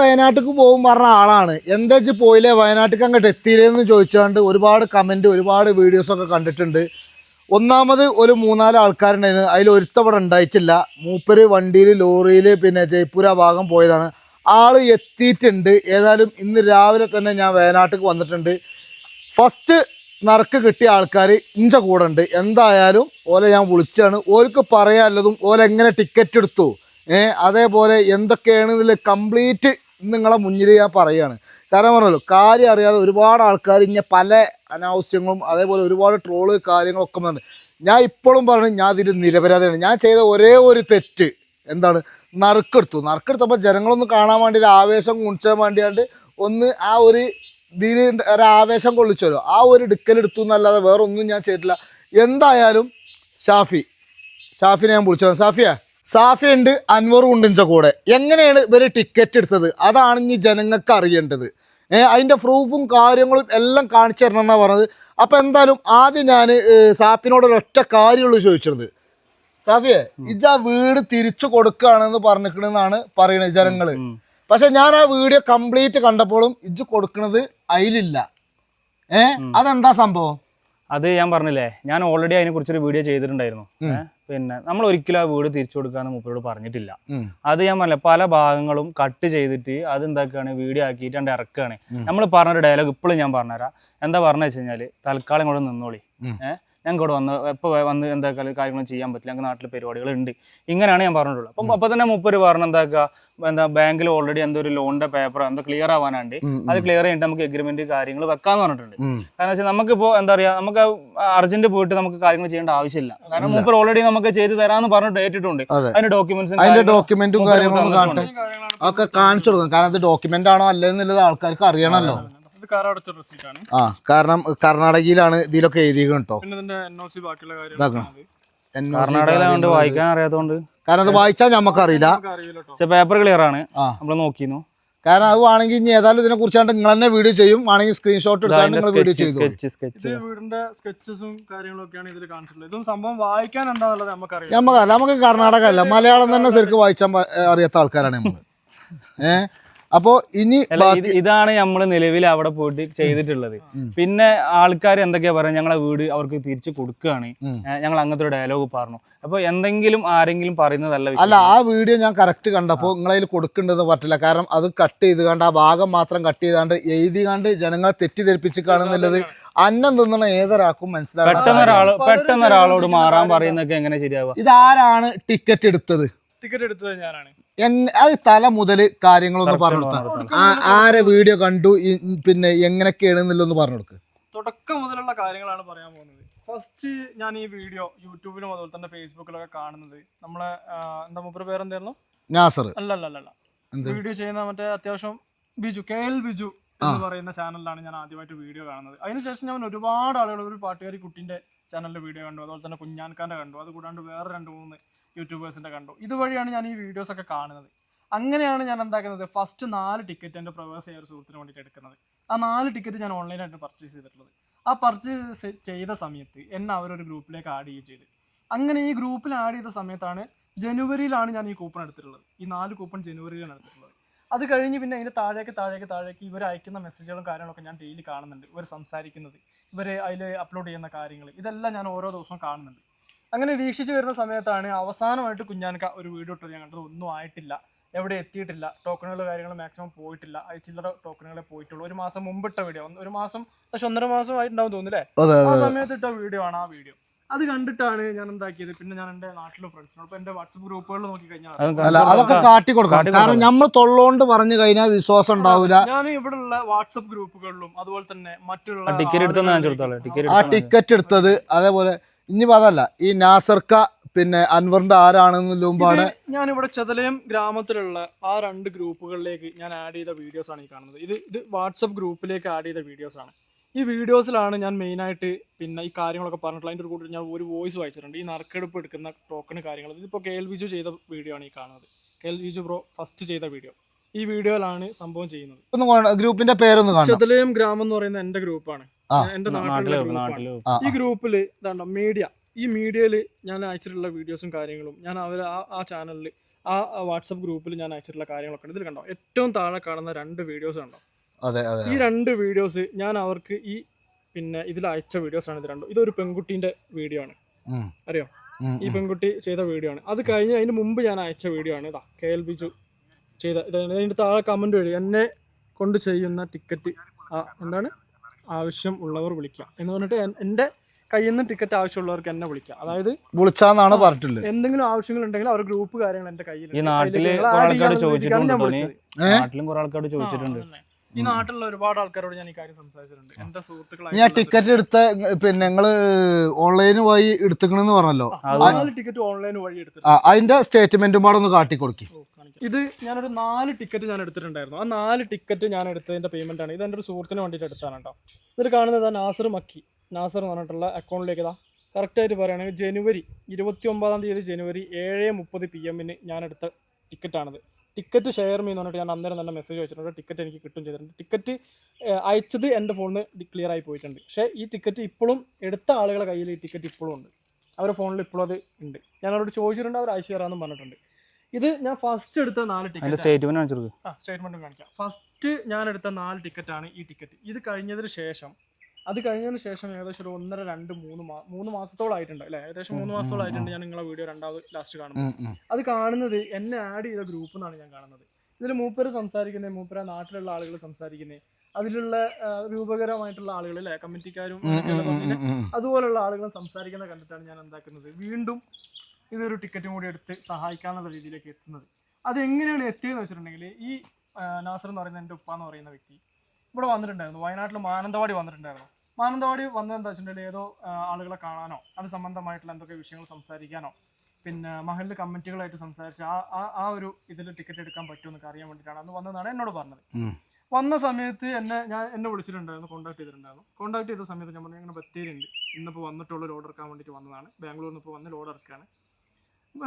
വയനാട്ടിക്ക് പോകും പറഞ്ഞ ആളാണ്. എന്താ വെച്ച് പോയില്ലേ? വയനാട്ടിക്ക് അങ്ങോട്ട് എത്തിയില്ലെന്ന് ചോദിച്ചുകൊണ്ട് ഒരുപാട് കമന്റ് ഒരുപാട് വീഡിയോസൊക്കെ കണ്ടിട്ടുണ്ട്. ഒന്നാമത് ഒരു മൂന്നാൽ ആൾക്കാരുണ്ടായിരുന്നു. അതിൽ ഒരുത്തവിടെ ഉണ്ടായിട്ടില്ല. മൂപ്പര് വണ്ടിയിൽ ലോറിയിൽ പിന്നെ ജയ്പൂര ഭാഗം പോയതാണ്. ആൾ എത്തിയിട്ടുണ്ട്. ഏതായാലും ഇന്ന് രാവിലെ തന്നെ ഞാൻ വയനാട്ടിലേക്ക് വന്നിട്ടുണ്ട്. ഫസ്റ്റ് നറുക്ക് കിട്ടിയ ആൾക്കാർ ഇഞ്ച കൂടെ ഉണ്ട്. എന്തായാലും ഓലെ ഞാൻ വിളിച്ചാണ്. ഓർക്ക് പറയാനുള്ളതും ഓലെങ്ങനെ ടിക്കറ്റ് എടുത്തു? ഏ അതേപോലെ എന്തൊക്കെയാണ് ഇതിൽ കംപ്ലീറ്റ് നിങ്ങളെ മുന്നിൽ ഞാൻ പറയുകയാണ് കാരണം പറഞ്ഞല്ലോ കാര്യം അറിയാതെ ഒരുപാട് ആൾക്കാർ ഇങ്ങനെ പല അനാവശ്യങ്ങളും അതേപോലെ ഒരുപാട് ട്രോൾ കാര്യങ്ങളൊക്കെ വന്നു ഞാൻ ഇപ്പോഴും പറഞ്ഞു ഞാൻ ഇതിൽ നിരപരാധിയാണ്. ഞാൻ ചെയ്ത ഒരേ ഒരു തെറ്റ് എന്താണ്? നറുക്കെടുത്തു. നറുക്കെടുത്തപ്പോൾ ജനങ്ങളൊന്ന് കാണാൻ വേണ്ടി ഒരു ആവേശം കുണിച്ചാൻ വേണ്ടിയാണ്ട് ഒന്ന് ആ ഒരു ഇതിൽ ഒരു ആവേശം കൊള്ളിച്ചല്ലോ. ആ ഒരു ഡിക്കലെടുത്തു എന്നല്ലാതെ വേറൊന്നും ഞാൻ ചെയ്തിട്ടില്ല. എന്തായാലും ഷാഫി ഷാഫിനെ ഞാൻ വിളിച്ചത് സാഫിയ സാഫി ഉണ്ട് അൻവറും ഉണ്ട് എന്റെ കൂടെ. എങ്ങനെയാണ് ഇവർ ടിക്കറ്റ് എടുത്തത്? അതാണ് ഇനി ജനങ്ങൾക്ക് അറിയേണ്ടത്. ഏഹ് അതിന്റെ പ്രൂഫും കാര്യങ്ങളും എല്ലാം കാണിച്ചു തരണം എന്നാണ് പറഞ്ഞത്. അപ്പോൾ എന്തായാലും ആദ്യം ഞാൻ സാഫിനോട് ഒരൊറ്റ കാര്യമുള്ളൂ ചോദിച്ചിരുന്നത്. സാഫിയെ ഇജ ആ വീട് തിരിച്ചു കൊടുക്കുകയാണെന്ന് പറഞ്ഞിരിക്കണെന്നാണ് പറയുന്നത് ജനങ്ങൾ പക്ഷെ ഞാൻ ആ വീഡിയോ കംപ്ലീറ്റ് കണ്ടപ്പോഴും ഇജ് കൊടുക്കുന്നത് അതിലില്ല ഏഹ് അതെന്താ സംഭവം? അത് ഞാൻ പറഞ്ഞില്ലേ ഞാൻ ഓൾറെഡി അതിനെ കുറിച്ചൊരു വീഡിയോ ചെയ്തിട്ടുണ്ടായിരുന്നു പിന്നെ നമ്മൾ ഒരിക്കലും ആ വീട് തിരിച്ചു കൊടുക്കാന്ന് മൂപ്പരോട് പറഞ്ഞിട്ടില്ല. അത് ഞാൻ പറഞ്ഞില്ല പല ഭാഗങ്ങളും കട്ട് ചെയ്തിട്ട് അത് എന്താക്കുകയാണ് വീഡിയോ ആക്കിയിട്ട് അണ്ട് ഇറക്കുകയാണ്. നമ്മൾ പറഞ്ഞൊരു ഡയലോഗ് ഇപ്പോഴും ഞാൻ പറഞ്ഞുതരാം എന്താ പറഞ്ഞു വെച്ച് കഴിഞ്ഞാൽ തൽക്കാലം കൂടെ നിന്നോളി. ഏഹ് ഞങ്ങൾക്ക് ഇവിടെ വന്ന് എപ്പോൾ വന്ന് എന്താ കാര്യങ്ങളും ചെയ്യാൻ പറ്റില്ല. ഞങ്ങൾക്ക് നാട്ടിൽ പരിപാടികൾ ഉണ്ട് ഇങ്ങനെയാണ് ഞാൻ പറഞ്ഞിട്ടുള്ളത്. അപ്പം അപ്പോൾ തന്നെ മുപ്പര് പറഞ്ഞ എന്താക്കുക എന്താ ബാങ്കിൽ ഓൾറെഡി എന്തോ ഒരു ലോണിന്റെ പേപ്പർ എന്തോ ക്ലിയർ ആവാനുണ്ട്. അത് ക്ലിയർ ചെയ്തിട്ട് നമുക്ക് എഗ്രിമെന്റ് കാര്യങ്ങൾ വെക്കാന്ന് പറഞ്ഞിട്ടുണ്ട്. കാരണം വെച്ചാൽ നമുക്കിപ്പോ എന്താ പറയാ നമുക്ക് അർജന്റ് പോയിട്ട് നമുക്ക് കാര്യങ്ങൾ ചെയ്യേണ്ട ആവശ്യമില്ല. കാരണം മൂപ്പർ ഓൾറെഡി നമുക്ക് ചെയ്ത് തരാന്ന് പറഞ്ഞിട്ട് ഏറ്റിട്ടുണ്ട്. അതെ. അതിന്റെ ഡോക്യുമെന്റ്സും അതിന്റെ ഡോക്യുമെന്റും കാര്യങ്ങളും. ഒക്കെ കാണിച്ചു കൊടുക്കും കാരണം അത് ഡോക്യുമെന്റ് ആണോ അല്ലെന്നുള്ളത് ആൾക്കാർക്ക് അറിയണമല്ലോ. ആ കാരണം കർണാടകയിലാണ് ഇതിലൊക്കെ എഴുതിയത് കേട്ടോ കർണാടകയിലാണ്ട് വായിക്കാൻ അറിയാത്തതുകൊണ്ട് കാരണം അത് വായിച്ചാൽ നമുക്കറിയില്ല നമുക്ക് അറിയില്ല പക്ഷെ പേപ്പർ ക്ലിയർ ആണ്. നമ്മൾ നമ്മൾ നോക്കിയിരുന്നു. കാരണം അത് വേണമെങ്കിൽ ഇനി ഏതായാലും ഇതിനെ കുറിച്ചാണ്ട് നിങ്ങൾ തന്നെ വീഡിയോ ചെയ്യും. വേണമെങ്കിൽ സ്ക്രീൻഷോട്ട് എടുത്താൽ നിങ്ങൾ വീഡിയോ ചെയ്തു വീടിന്റെ സ്കെച്ചസും കാര്യങ്ങളും ഒക്കെയാണ് ഇതിൽ കാണിച്ചിട്ടുള്ളത്. ഇതും സംഭവം വായിക്കാൻ എന്താണെന്നുള്ളത് നമുക്കറിയാം നമുക്ക് കർണാടക അല്ല മലയാളം തന്നെ ശരിക്കും വായിച്ചാൽ അറിയാത്ത ആൾക്കാരാണ് നമ്മൾ ഏ? അപ്പോ ഇനി ഇതാണ് നമ്മൾ നിലവിൽ അവിടെ പോയിട്ട് ചെയ്തിട്ടുള്ളത്. പിന്നെ ആൾക്കാർ എന്തൊക്കെയാ പറയുക ഞങ്ങളെ വീട് അവർക്ക് തിരിച്ചു കൊടുക്കുകയാണ് ഞങ്ങൾ അങ്ങനത്തെ ഒരു ഡയലോഗ് പറഞ്ഞു. അപ്പൊ എന്തെങ്കിലും ആരെങ്കിലും പറയുന്നതല്ല അല്ല ആ വീഡിയോ ഞാൻ കറക്റ്റ് കണ്ടപ്പോൾ നിങ്ങളതിൽ കൊടുക്കേണ്ടത് പറ്റില്ല. കാരണം അത് കട്ട് ചെയ്ത് കണ്ട് ആ ഭാഗം മാത്രം കട്ട് ചെയ്താണ്ട് എഴുതി കണ്ട് ജനങ്ങളെ തെറ്റിദ്ധരിപ്പിച്ച് കാണുന്നുള്ളത് അന്നം തിന്നണ ഏതൊരാൾക്കും പെട്ടെന്ന് മനസ്സിലാവും ഒരാൾ പെട്ടെന്ന് ഒരാളോട് മാറാൻ പറയുന്നൊക്കെ എങ്ങനെ ശരിയാവുക? ഇതാരാണ് ടിക്കറ്റ് എടുത്തത്? ടിക്കറ്റ് എടുത്തത് ഞാനാണ്. തല മുതൽ കാര്യങ്ങളൊന്ന് പറഞ്ഞു ആരെ വീഡിയോ കണ്ടു പിന്നെ എങ്ങനെയൊക്കെയാണ് പറഞ്ഞു കൊടുക്ക്. തുടക്കം മുതലുള്ള കാര്യങ്ങളാണ് പറയാൻ പോകുന്നത്. ഫസ്റ്റ് ഞാൻ ഈ വീഡിയോ യൂട്യൂബിലും അതുപോലെ തന്നെ ഫേസ്ബുക്കിലൊക്കെ കാണുന്നത് നമ്മളെ എന്താ മൂപ്പര് പേരെന്തായിരുന്നു? നാസർ. അല്ല അല്ല അല്ല വീഡിയോ ചെയ്യുന്ന മറ്റേ അത്യാവശ്യം ബിജു കെ എൽ ബിജു എന്ന് പറയുന്ന ചാനലിലാണ് ഞാൻ ആദ്യമായിട്ട് വീഡിയോ കാണുന്നത്. അതിനുശേഷം ഞാൻ ഒരുപാട് ആളുകൾ ഒരു പാട്ടുകാരി കുട്ടിന്റെ ചാനലിൽ വീഡിയോ കണ്ടു അതുപോലെ തന്നെ കുഞ്ഞാൻഖാന്റെ കണ്ടു. അത് കൂടാണ്ട് വേറെ രണ്ട് മൂന്ന് യൂട്യൂബേഴ്സിന്റെ കണ്ടു. ഇതുവഴിയാണ് ഞാൻ ഈ വീഡിയോസ് ഒക്കെ കാണുന്നത്. അങ്ങനെയാണ് ഞാൻ എന്താക്കുന്നത്? ഫസ്റ്റ് നാല് ടിക്കറ്റ് എന്റെ പ്രവേശ ഒരു സുഹൃത്തിന് വേണ്ടിയിട്ട് എടുക്കുന്നത്. ആ നാല് ടിക്കറ്റ് ഞാൻ ഓൺലൈനായിട്ട് പർച്ചേസ് ചെയ്തിട്ടുള്ളത്. ആ പർച്ചേസ് ചെയ്ത സമയത്ത് എന്നെ അവരൊരു ഗ്രൂപ്പിലേക്ക് ആഡ് ചെയ്യുകയും ചെയ്ത്. അങ്ങനെ ഈ ഗ്രൂപ്പിൽ ആഡ് ചെയ്ത സമയത്താണ് ജനുവരിയിലാണ് ഞാൻ ഈ കൂപ്പൺ എടുത്തിട്ടുള്ളത്. ഈ നാല് കൂപ്പൺ ജനുവരിയിലാണ് എടുത്തിട്ടുള്ളത്. അത് കഴിഞ്ഞ് പിന്നെ അതിന്റെ താഴേക്ക് താഴേക്ക് താഴേക്ക് ഇവർ അയക്കുന്ന മെസ്സേജുകളും കാര്യങ്ങളൊക്കെ ഞാൻ ഡെയിലി കാണുന്നുണ്ട്. ഇവർ സംസാരിക്കുന്നത് ഇവർ അതിൽ അപ്ലോഡ് ചെയ്യുന്ന കാര്യങ്ങൾ ഇതെല്ലാം ഞാൻ ഓരോ ദിവസവും കാണുന്നുണ്ട്. അങ്ങനെ വീക്ഷിച്ചു വരുന്ന സമയത്താണ് അവസാനമായിട്ട് കുഞ്ഞാനക്ക ഒരു വീഡിയോ ഇട്ടത്. ഞാൻ കണ്ടത് ഒന്നും ആയിട്ടില്ല. എവിടെ എത്തിയിട്ടില്ല. ടോക്കണുകൾ കാര്യങ്ങൾ മാക്സിമം പോയിട്ടില്ല. അത് ചില്ലറ ടോക്കണുകളെ പോയിട്ടുള്ളൂ. ഒരു മാസം മുമ്പിട്ട വീഡിയോ ഒരു മാസം പക്ഷെ ഒന്നര മാസം ആയിട്ടുണ്ടാവും തോന്നുന്നില്ലേ ആ സമയത്ത് ഇട്ട വീഡിയോ ആണ് ആ വീഡിയോ അത് കണ്ടിട്ടാണ് ഞാൻ എന്താക്കിയത്. പിന്നെ ഞാൻ എന്റെ നാട്ടിലെ ഫ്രണ്ട്സിനോട് ഇപ്പൊ എന്റെ വാട്സപ്പ് ഗ്രൂപ്പുകളിൽ നോക്കി കഴിഞ്ഞാൽ അതൊക്കെ കാട്ടി കൊടുക്കണം. കാരണം നമ്മൾ തൊള്ളോണ്ട് പറഞ്ഞു കഴിഞ്ഞാൽ വിശ്വാസം ഉണ്ടാവില്ല ഞാൻ ഇവിടെ ഉള്ള വാട്സപ്പ് ഗ്രൂപ്പുകളിലും അതുപോലെ തന്നെ മറ്റുള്ള ടിക്കറ്റ് എടുത്തെന്ന് ഞാൻ ആളുകളിലേക്ക് ടിക്കറ്റ് ആ ടിക്കറ്റ് എടുത്തത് അതേപോലെ ഇനി അതല്ല ഈ നാസർക്ക പിന്നെ അൻവറിന്റെ ആരാണെന്ന് മുമ്പാണ് ഞാൻ ഇവിടെ ചെതലയം ഗ്രാമത്തിലുള്ള ആ രണ്ട് ഗ്രൂപ്പുകളിലേക്ക് ഞാൻ ആഡ് ചെയ്ത വീഡിയോസ് ആണ് ഈ കാണുന്നത്. ഇത് ഇത് വാട്സപ്പ് ഗ്രൂപ്പിലേക്ക് ആഡ് ചെയ്ത വീഡിയോസ് ആണ്. ഈ വീഡിയോസിലാണ് ഞാൻ മെയിനായിട്ട് പിന്നെ ഈ കാര്യങ്ങളൊക്കെ പറഞ്ഞിട്ടുള്ള അതിന്റെ ഒരു കൂട്ടത്തിൽ ഞാൻ ഒരു വോയിസ് വായിച്ചിട്ടുണ്ട്. ഈ നറുക്കെടുപ്പ് എടുക്കുന്ന ടോക്കൺ കാര്യങ്ങൾ. ഇതിപ്പോൾ കെ എൽ വിജു ചെയ്ത വീഡിയോ ആണ് ഈ കാണുന്നത്. K L Viju bro first ചെയ്ത വീഡിയോ ഈ വീഡിയോയിലാണ് സംഭവം ചെയ്യുന്നത്. ഗ്രൂപ്പിന്റെ പേരൊന്ന് ചെതലയം ഗ്രാമം എന്ന് പറയുന്ന എന്റെ ഗ്രൂപ്പാണ്. ആ. എന്റെ നാട്ടിലെ ഗ്രൂപ്പാണ് ഈ ഗ്രൂപ്പിൽ ഇതാണ്ടോ മീഡിയ ഈ മീഡിയയിൽ ഞാൻ അയച്ചിട്ടുള്ള വീഡിയോസും കാര്യങ്ങളും ഞാൻ അവർ ആ ആ ചാനലിൽ ആ വാട്സപ്പ് ഗ്രൂപ്പിൽ ഞാൻ അയച്ചിട്ടുള്ള കാര്യങ്ങളൊക്കെ ഉണ്ട് ഇതിൽ കണ്ടോ ഏറ്റവും താഴെ കാണുന്ന രണ്ട് വീഡിയോസ് കണ്ടോ? അതെ അതെ ഈ രണ്ട് വീഡിയോസ് ഞാൻ അവർക്ക് ഈ പിന്നെ ഇതിൽ അയച്ച വീഡിയോസ് ആണ് ഇത് രണ്ടും. ഇതൊരു പെൺകുട്ടീന്റെ വീഡിയോ ആണ്. അറിയോ? ഈ പെൺകുട്ടി ചെയ്ത വീഡിയോ ആണ്. അത് കഴിഞ്ഞ് അതിന് മുമ്പ് ഞാൻ അയച്ച വീഡിയോ ആണ് ഇതാ കെ എൽ ബിജു ചെയ്ത ഇതാണ് അതിന്റെ താഴെ കമന്റ് വഴി എന്നെ കൊണ്ട് ചെയ്യുന്ന ടിക്കറ്റ് എന്താണ്? ആവശ്യം ഉള്ളവർ വിളിക്കാം എന്ന് പറഞ്ഞിട്ട് എന്റെ എന്റെ കയ്യിൽ നിന്ന് ടിക്കറ്റ് ആവശ്യമുള്ളവർക്ക് എന്നെ വിളിക്കാം അതായത് വിളിച്ചാന്നാണ് പറഞ്ഞിട്ടുള്ളത്. എന്തെങ്കിലും ആവശ്യങ്ങൾ ഉണ്ടെങ്കിൽ അവർ ഗ്രൂപ്പ് കാര്യങ്ങൾ എന്റെ കയ്യിൽ ഈ നാട്ടിൽ ആൾക്കാരോട് ചോദിച്ചിട്ടുണ്ട് ടോണി. നാട്ടിലും കുറെ ആൾക്കാർ ചോദിച്ചിട്ടുണ്ട്. ഈ നാട്ടിലുള്ള ഒരുപാട് ആൾക്കാരോട് ഞാൻ ഈ കാര്യം സംസാരിച്ചിട്ടുണ്ട്. എന്റെ ഞാൻ ടിക്കറ്റ് എടുത്ത പിന്നെ ഞങ്ങൾ ഓൺലൈൻ വഴി എടുത്തിക്കണെന്ന് പറഞ്ഞല്ലോ. ടിക്കറ്റ് ഓൺലൈൻ വഴി ആ അതിന്റെ സ്റ്റേറ്റ്മെന്റും പാടെ ഒന്ന് കാട്ടി കൊടുക്കി. ഇത് ഞാനൊരു നാല് ടിക്കറ്റ് ഞാൻ എടുത്തിട്ടുണ്ടായിരുന്നു. ആ നാല് ടിക്കറ്റ് ഞാൻ എടുത്തതിന്റെ പേയ്മെന്റ് ആണ്. ഇത് എന്റെ ഒരു സുഹൃത്തിന് വേണ്ടിയിട്ട് എടുത്താണ് കേട്ടോ ഇതിൽ കാണുന്നത് നാസർ മക്കി. നാസർ എന്ന് പറഞ്ഞിട്ടുള്ള അക്കൗണ്ടിലേക്ക് ഇതാ. കറക്റ്റായിട്ട് പറയുകയാണെങ്കിൽ ജനുവരി ഇരുപത്തി ഒമ്പതാം തീയതി ജനുവരി ഏഴ് മുപ്പത് പി എമ്മിന് ഞാൻ എടുത്ത ടിക്കറ്റാണിത് ടിക്കറ്റ് ഷെയർ മീ എന്ന് പറഞ്ഞിട്ട് ഞാൻ അന്നേരം തന്നെ മെസ്സേജ് വെച്ചിട്ടുണ്ട് ടിക്കറ്റ് എനിക്ക് കിട്ടും ചെയ്തിട്ടുണ്ട്. ടിക്കറ്റ് അയച്ചത് എന്റെ ഫോണിൽ ക്ലിയർ ആയി പോയിട്ടുണ്ട്. പക്ഷേ ഈ ടിക്കറ്റ് ഇപ്പോഴും എടുത്ത ആളുകളുടെ കയ്യിൽ ഈ ടിക്കറ്റ് ഇപ്പോഴും ഉണ്ട്. അവരുടെ ഫോണിൽ ഇപ്പോഴും അത് ഉണ്ട്. ഞാൻ അവരോട് ചോദിച്ചിട്ടുണ്ട് അവർ അയച്ചു തരാമെന്നും പറഞ്ഞിട്ടുണ്ട്. ഇത് ഞാൻ ഫസ്റ്റ് എടുത്ത നാല് ടിക്കറ്റ് സ്റ്റേറ്റ്മെന്റ് കാണിച്ചു ആ സ്റ്റേറ്റ്മെന്റ് കാണിക്കാം. ഫസ്റ്റ് ഞാൻ എടുത്ത നാല് ടിക്കറ്റ് ആണ് ഈ ടിക്കറ്റ് ഇത് കഴിഞ്ഞതിന് ശേഷം അത് കഴിഞ്ഞതിന് ശേഷം ഏകദേശം ഒരു ഒന്നര രണ്ട് മൂന്ന് മാ മൂന്ന് മാസത്തോളം ആയിട്ടുണ്ട് അല്ലേ? ഏകദേശം മൂന്ന് മാസത്തോളം ആയിട്ടുണ്ട് ഞാൻ നിങ്ങളെ വീഡിയോ രണ്ടാമത് ലാസ്റ്റ് കാണുന്നത് അത് കാണുന്നത് എന്നെ ആഡ് ചെയ്ത ഗ്രൂപ്പ് എന്നാണ് ഞാൻ കാണുന്നത്. ഇതിൽ മൂപ്പര് സംസാരിക്കുന്നത് മൂപ്പര നാട്ടിലുള്ള ആളുകൾ സംസാരിക്കുന്നത് അതിലുള്ള രൂപകരമായിട്ടുള്ള ആളുകൾ അല്ലെ? കമ്മിറ്റിക്കാരും അതുപോലുള്ള ആളുകൾ സംസാരിക്കുന്ന കണ്ടിട്ടാണ് ഞാൻ എന്താക്കുന്നത്. വീണ്ടും ഇതൊരു ടിക്കറ്റും കൂടി എടുത്ത് സഹായിക്കാന്നുള്ള രീതിയിലേക്ക് എത്തുന്നത്. അത് എങ്ങനെയാണ് എത്തിയതെന്ന് വെച്ചിട്ടുണ്ടെങ്കിൽ ഈ നാസർ എന്ന് പറയുന്ന എന്റെ ഉപ്പ എന്ന് പറയുന്ന വ്യക്തി ഇവിടെ വന്നിട്ടുണ്ടായിരുന്നു. വയനാട്ടിൽ മാനന്തവാടി വന്നിട്ടുണ്ടായിരുന്നു. മാനന്തവാടി വന്നത് എന്താ വെച്ചിട്ടുണ്ടെങ്കിൽ ഏതോ ആളുകളെ കാണാനോ അത് സംബന്ധമായിട്ടുള്ള എന്തൊക്കെ വിഷയങ്ങൾ സംസാരിക്കാനോ പിന്നെ മഹലിൽ കമ്മിറ്റികളായിട്ട് സംസാരിച്ച് ആ ആ ഒരു ഇതിൽ ടിക്കറ്റ് എടുക്കാൻ പറ്റുമെന്നൊക്കെ അറിയാൻ വേണ്ടിയിട്ടാണ് അന്ന് വന്നതാണ് എന്നോട് പറഞ്ഞത്. വന്ന സമയത്ത് എന്നെ ഞാൻ എന്നെ വിളിച്ചിട്ടുണ്ടായിരുന്നു കോൺടാക്ട് ചെയ്തിട്ടുണ്ടായിരുന്നു. കോൺടാക്ട് ചെയ്ത സമയത്ത് ഞാൻ പറഞ്ഞു ഇങ്ങനെ ബത്തേരിയുണ്ട്. ഇന്നിപ്പോൾ വന്നിട്ടുള്ള ലോഡ് ഇറക്കാൻ വേണ്ടിയിട്ട് വന്നതാണ്. ബാംഗ്ലൂരിൽ നിന്ന് ഇപ്പോൾ വന്ന് ലോഡ് അപ്പോൾ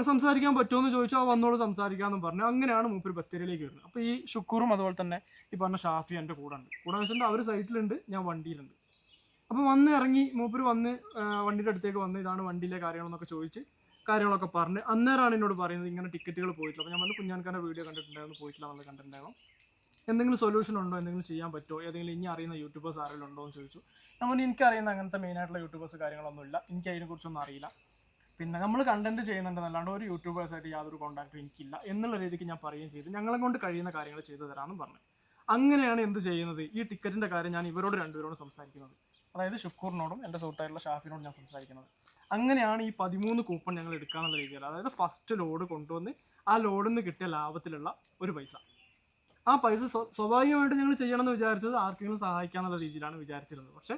സംസാരിക്കാൻ പറ്റുമെന്ന് ചോദിച്ചാൽ വന്നോളൂ സംസാരിക്കാമെന്ന് പറഞ്ഞു അങ്ങനെയാണ് മൂപ്പര് ബത്തേരിയിലേക്ക് വരുന്നത്. അപ്പോൾ ഈ ഷുക്കൂറും അതുപോലെ തന്നെ ഈ പറഞ്ഞ ഷാഫി എന്റെ കൂടെ ഉണ്ട്. കൂടെ വെച്ചിട്ടുണ്ടെങ്കിൽ അവർ സൈറ്റിലുണ്ട് ഞാൻ വണ്ടിയിലുണ്ട്. അപ്പോൾ വന്ന് ഇറങ്ങി മൂപ്പര് വന്ന് വണ്ടിയുടെ അടുത്തേക്ക് വന്ന് ഇതാണ് വണ്ടിയിലെ കാര്യങ്ങളെന്നൊക്കെ ചോദിച്ച് കാര്യങ്ങളൊക്കെ പറഞ്ഞ് അന്നേരമാണ് എന്നോട് പറയുന്നത് ഇങ്ങനെ ടിക്കറ്റുകൾ പോയിട്ടില്ല. അപ്പോൾ ഞാൻ വന്ന് കുഞ്ഞാൻകാരുടെ വീഡിയോ കണ്ടിട്ടുണ്ടായിരുന്നു പോയിട്ടില്ല നമ്മൾ കണ്ടിട്ടുണ്ടായിരുന്നു എന്തെങ്കിലും സൊല്യൂഷൻ ഉണ്ടോ? എന്തെങ്കിലും ചെയ്യാൻ പറ്റുമോ? ഏതെങ്കിലും ഇനി അറിയുന്ന യൂട്യൂബേഴ്സ് ആരെങ്കിലും ഉണ്ടോ എന്ന് ചോദിച്ചു. നമ്മൾ എനിക്കറിയുന്ന അങ്ങനത്തെ മെയിനായിട്ടുള്ള യൂട്യൂബേഴ്സ് കാര്യങ്ങളൊന്നുമില്ല. എനിക്ക് അതിനെക്കുറിച്ചൊന്നും അറിയില്ല. പിന്നെ നമ്മൾ കണ്ടന്റ് ചെയ്യുന്നുണ്ട് അല്ലാണ്ട് ഒരു യൂട്യൂബേഴ്സായിട്ട് യാതൊരു കോൺടാക്റ്റും എനിക്കില്ല എന്നുള്ള രീതിക്ക് ഞാൻ പറയുകയും ചെയ്തു. ഞങ്ങളെ കൊണ്ട് കഴിയുന്ന കാര്യങ്ങൾ ചെയ്തു തരാമെന്നും പറഞ്ഞു. അങ്ങനെയാണ് എന്ത് ചെയ്യുന്നത്? ഈ ടിക്കറ്റിന്റെ കാര്യം ഞാൻ ഇവരോട് രണ്ടുപേരോടും സംസാരിക്കുന്നത്. അതായത് ഷുക്കൂറിനോടും എന്റെ സുഹൃത്തായിട്ടുള്ള ഷാഫിനോടും ഞാൻ സംസാരിക്കുന്നത്. അങ്ങനെയാണ് ഈ പതിമൂന്ന് കൂപ്പൺ ഞങ്ങൾ എടുക്കാനുള്ള രീതിയിൽ അതായത് ഫസ്റ്റ് ലോഡ് കൊണ്ടുവന്ന് ആ ലോഡിൽ നിന്ന് കിട്ടിയ ലാഭത്തിലുള്ള ഒരു പൈസ. ആ പൈസ സ്വ- സ്വാഭാവികമായിട്ട് ഞങ്ങൾ ചെയ്യണമെന്ന് വിചാരിച്ചത് ആർക്കെങ്കിലും സഹായിക്കാന്നുള്ള രീതിയിലാണ് വിചാരിച്ചിരുന്നത്. പക്ഷേ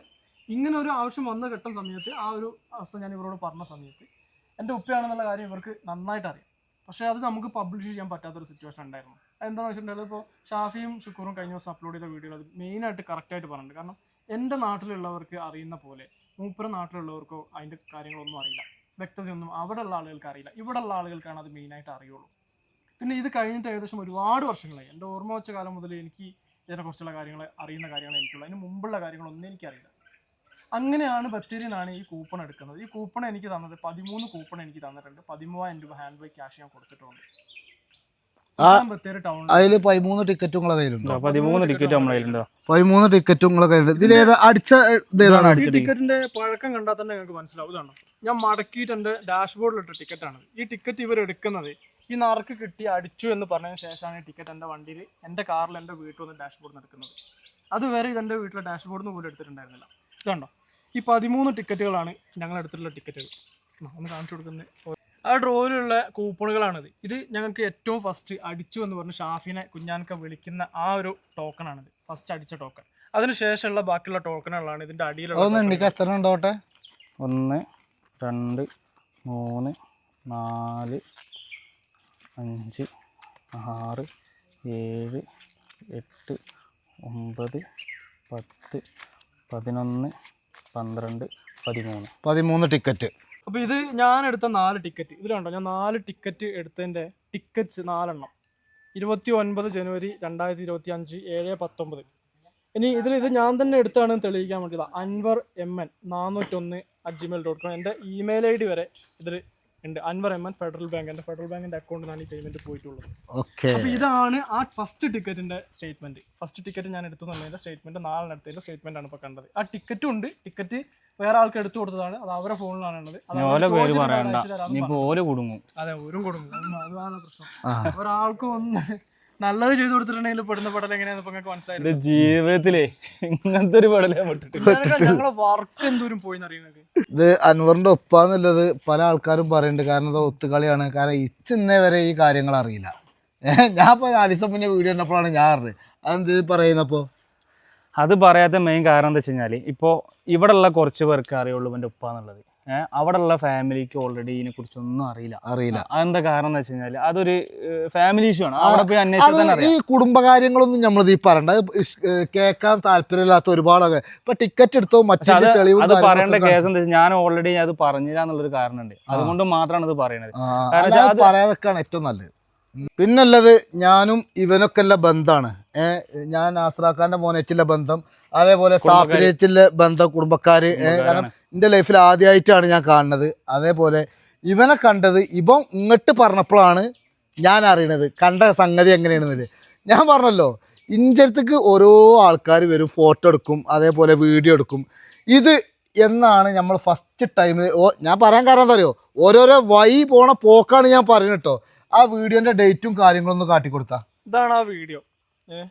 ഇങ്ങനെ ഒരു ആവശ്യം വന്ന ഘട്ടം സമയത്ത് ആ ഒരു അവസ്ഥ ഞാൻ ഇവരോട് പറഞ്ഞ സമയത്ത് എന്റെ ഉപ്പയാണെന്നുള്ള കാര്യം ഇവർക്ക് നന്നായിട്ട് അറിയാം പക്ഷേ അത് നമുക്ക് പബ്ലിഷ് ചെയ്യാൻ പറ്റാത്തൊരു സിറ്റുവേഷൻ ഉണ്ടായിരുന്നു. എന്താണെന്ന് വെച്ചിട്ടുണ്ടെങ്കിൽ ഇപ്പോൾ ഷാഫിയും ഷുക്കൂറും കഴിഞ്ഞ ദിവസം അപ്ലോഡ് ചെയ്ത വീഡിയോ അത് മെയിനായിട്ട് കറക്റ്റായിട്ട് പറഞ്ഞിട്ടുണ്ട്. കാരണം എന്റെ നാട്ടിലുള്ളവർക്ക് അറിയുന്ന പോലെ മൂപ്പര നാട്ടിലുള്ളവർക്കോ അതിന്റെ കാര്യങ്ങളൊന്നും അറിയില്ല. വ്യക്തതയൊന്നും അവിടെ ഉള്ള ആളുകൾക്ക് അറിയില്ല. ഇവിടെ ഉള്ള ആളുകൾക്കാണ് അത് മെയിനായിട്ട് അറിയുള്ളൂ. പിന്നെ ഇത് കഴിഞ്ഞിട്ട് ഏകദേശം ഒരുപാട് വർഷങ്ങളായി. എന്റെ ഓർമ്മ വെച്ച കാലം മുതൽ എനിക്ക് ഇതിനെക്കുറിച്ചുള്ള കാര്യങ്ങൾ അറിയുന്ന കാര്യങ്ങൾ എനിക്കുള്ളൂ അതിന് മുമ്പുള്ള കാര്യങ്ങളൊന്നും എനിക്കറിയില്ല. അങ്ങനെയാണ് ബത്തേരിയിൽ നിന്നാണ് ഈ കൂപ്പൺ എടുക്കുന്നത്. ഈ കൂപ്പൺ എനിക്ക് തന്നത് പതിമൂന്ന് കൂപ്പൺ എനിക്ക് തന്നിട്ടുണ്ട്. പതിമൂവായിരം രൂപ ഹാൻഡ് ബൈ ക്യാഷ് ഞാൻ കൊടുത്തിട്ടുണ്ട്. ബത്തേരി ടൗണിൽ അതിൽ പതിമൂന്ന് ടിക്കറ്റും നിങ്ങളെ കയ്യിലുണ്ടോ? പതിമൂന്ന് ടിക്കറ്റ് നമ്മളെ കയ്യിലുണ്ടോ. പതിമൂന്ന് ടിക്കറ്റും നിങ്ങളെ കയ്യിലുണ്ട്. ഏതാ അടിച്ച ഇത് ഏതാണ്? ഈ ടിക്കറ്റിന്റെ പഴക്കം കണ്ടാൽ തന്നെ നിങ്ങൾക്ക് മനസ്സിലാവും. ഇതാണ്? ഞാൻ മടക്കിയിട്ട് എന്റെ ഡാഷ്ബോർഡിൽ ഇട്ട ടിക്കറ്റാണ് ഈ ടിക്കറ്റ് ഇവർ എടുക്കുന്നത് ഈ നറുക്ക് കിട്ടി അടിച്ചു എന്ന് പറഞ്ഞതിന് ശേഷമാണ് ഈ ടിക്കറ്റ് എന്റെ വണ്ടിയിൽ എന്റെ കാറിൽ എന്റെ വീട്ടിൽ നിന്ന് ഡാഷ്ബോർഡിൽ നിന്ന് എടുക്കുന്നത്. അതുവരെ ഇത് എന്റെ വീട്ടിലെ ഡാഷ്ബോർഡിൽ നിന്ന് പോലും എടുത്തിട്ടുണ്ടായിരുന്നില്ല. ഇതുണ്ടോ ഈ പതിമൂന്ന് ടിക്കറ്റുകളാണ് ഞങ്ങൾ എടുത്തിട്ടുള്ള ടിക്കറ്റുകൾ. ഒന്ന് കാണിച്ചു കൊടുക്കുന്നത് ആ ഡ്രോയിലുള്ള കൂപ്പണുകളാണിത്. ഇത് ഞങ്ങൾക്ക് ഏറ്റവും ഫസ്റ്റ് അടിച്ചു എന്ന് പറഞ്ഞ് ഷാഫിനെ കുഞ്ഞാനൊക്കെ വിളിക്കുന്ന ആ ഒരു ടോക്കണാണിത്. ഫസ്റ്റ് അടിച്ച ടോക്കൺ അതിനുശേഷമുള്ള ബാക്കിയുള്ള ടോക്കണുകളാണ് ഇതിന്റെ അടിയിലുള്ള എത്ര ഉണ്ടോട്ടെ ഒന്ന് രണ്ട് മൂന്ന് നാല് അഞ്ച് ആറ് ഏഴ് എട്ട് ഒമ്പത് പത്ത് പതിനൊന്ന് പന്ത്രണ്ട് പതിമൂന്ന്. പതിമൂന്ന് ടിക്കറ്റ് അപ്പോൾ ഇത് ഞാൻ എടുത്ത നാല് ടിക്കറ്റ് ഇതിലുണ്ടോ ഞാൻ നാല് ടിക്കറ്റ് എടുത്തതിന്റെ ടിക്കറ്റ്സ് നാലെണ്ണം. ഇരുപത്തി ഒൻപത് ജനുവരി രണ്ടായിരത്തി ഇരുപത്തി അഞ്ച് ഏഴ് പത്തൊമ്പത്. ഇനി ഇതിൽ ഇത് ഞാൻ തന്നെ എടുത്താണെന്ന് തെളിയിക്കാൻ വേണ്ടിയതാണ് അൻവർ എം എൻ നാനൂറ്റൊന്ന് അറ്റ് ജിമെയിൽ ഡോട്ട് കോം എന്റെ ഇമെയിൽ ഐ ഡി വരെ ഇതിൽ ഉണ്ട്. Anwar M N Federal bank. എന്റെ ഫെഡറൽ ബാങ്കിന്റെ അക്കൗണ്ടിലാണ് ഈ പേയ്മെന്റ് പോയിട്ടുള്ളത്. ഓക്കെ അപ്പൊ ഇതാണ് ആ ഫസ്റ്റ് ടിക്കറ്റിന്റെ സ്റ്റേറ്റ്മെന്റ് ഫസ്റ്റ് ടിക്കറ്റ് ഞാൻ എടുത്തു തന്നതിന്റെ സ്റ്റേറ്റ്മെന്റ് നാളെ എടുത്തതിന്റെ സ്റ്റേറ്റ്മെന്റ് ആണ് ഇപ്പൊ കണ്ടത്. ആ ടിക്കറ്റും ഉണ്ട്. ടിക്കറ്റ് വേറെ ആൾക്ക് എടുത്തു കൊടുത്തതാണ്. അത് അവരുടെ ഫോണിലാണ് ഉള്ളത്. അത് ഓരും കുടുങ്ങും. അതാണ് പ്രശ്നം. ഒരാൾക്കും ഒന്ന് നല്ലത് ചെയ്തു കൊടുത്തിട്ടുണ്ടെങ്കിൽ പെടുന്ന പടൽ എങ്ങനെയാണെന്ന് ഇപ്പൊ നിങ്ങൾക്ക് മനസ്സിലായി എന്റെ ജീവിതത്തിലേ ഇങ്ങനത്തെ ഒരു പെടലേ വിട്ടിട്ടില്ല. ഞങ്ങളെ വർക്ക് എന്തോരം പോയി അറിയുന്നത് ഇത് അൻവറിന്റെ ഒപ്പാന്നുള്ളത് പല ആൾക്കാരും പറയുന്നുണ്ട് കാരണം ഇത് ഒത്തുകളിയാണ്. കാരണം ഇച്ചിന്നേ വരെ ഈ കാര്യങ്ങൾ അറിയില്ല. ഞാൻ ഇപ്പൊ ആലിസം മുന്നേ വീഡിയോ കണ്ടപ്പോഴാണ് ഞാൻ അറിഞ്ഞത് അതെന്ത് പറയുന്നപ്പോ? അത് പറയാത്ത മെയിൻ കാരണം എന്താ വെച്ച് കഴിഞ്ഞാൽ ഇപ്പോൾ ഉള്ള കുറച്ച് പേർക്ക് അറിയുള്ളൂ എന്റെ ഉപ്പ എന്നുള്ളത് ഏഹ് അവിടെയുള്ള ഫാമിലിക്ക് ഓൾറെഡി ഇതിനെ കുറിച്ചൊന്നും അറിയില്ല. അറിയില്ല. അതെന്താ കാരണം എന്ന് വെച്ച് കഴിഞ്ഞാൽ അതൊരു ഫാമിലി ഇഷ്യൂ ആണ്. അവിടെ പോയി അന്വേഷിച്ചാൽ ഈ കുടുംബകാര്യങ്ങളൊന്നും നമ്മൾ ഈ പറയണ്ട. കേൾക്കാൻ താല്പര്യമില്ലാത്ത ഒരുപാട് ഇപ്പൊ ടിക്കറ്റ് എടുത്തോ മറ്റേ അത് പറയേണ്ട കേസ് എന്താ ഞാൻ ഓൾറെഡി അത് പറഞ്ഞില്ല എന്നുള്ളൊരു കാരണമുണ്ട്. അതുകൊണ്ട് മാത്രമാണ് ഇത് പറയണത്. കാരണം പറയാതൊക്കെയാണ് ഏറ്റവും നല്ലത്. പിന്നല്ലത് ഞാനും ഇവനൊക്കെ ഉള്ള ബന്ധമാണ്. ഏഹ് ഞാൻ ആസ്രാഖാന്റെ മോനേറ്റുള്ള ബന്ധം. അതേപോലെ സാഫിനേറ്റുള്ള ബന്ധ കുടുംബക്കാര് കാരണം എന്റെ ലൈഫിൽ ആദ്യമായിട്ടാണ് ഞാൻ കാണുന്നത്. അതേപോലെ ഇവനെ കണ്ടത് ഇവൻ ഇങ്ങോട്ട് പറഞ്ഞപ്പോഴാണ് ഞാൻ അറിയണത്. കണ്ട സംഗതി എങ്ങനെയാണെന്നില്ല. ഞാൻ പറഞ്ഞല്ലോ ഇഞ്ചടുത്തേക്ക് ഓരോ ആൾക്കാർ വരും ഫോട്ടോ എടുക്കും അതേപോലെ വീഡിയോ എടുക്കും. ഇത് എന്നാണ് നമ്മൾ ഫസ്റ്റ് ടൈമിൽ ഓ ഞാൻ പറയാൻ കാരണം എന്താ അറിയോ? ഓരോരോ വൈ പോണ പോക്കാണ് ഞാൻ പറയുന്നത് കേട്ടോ. ആ വീഡിയോന്റെ ഡേറ്റും കാര്യങ്ങളൊന്നും കാട്ടിക്കൊടുത്താ. ഇതാണ് ആ വീഡിയോ.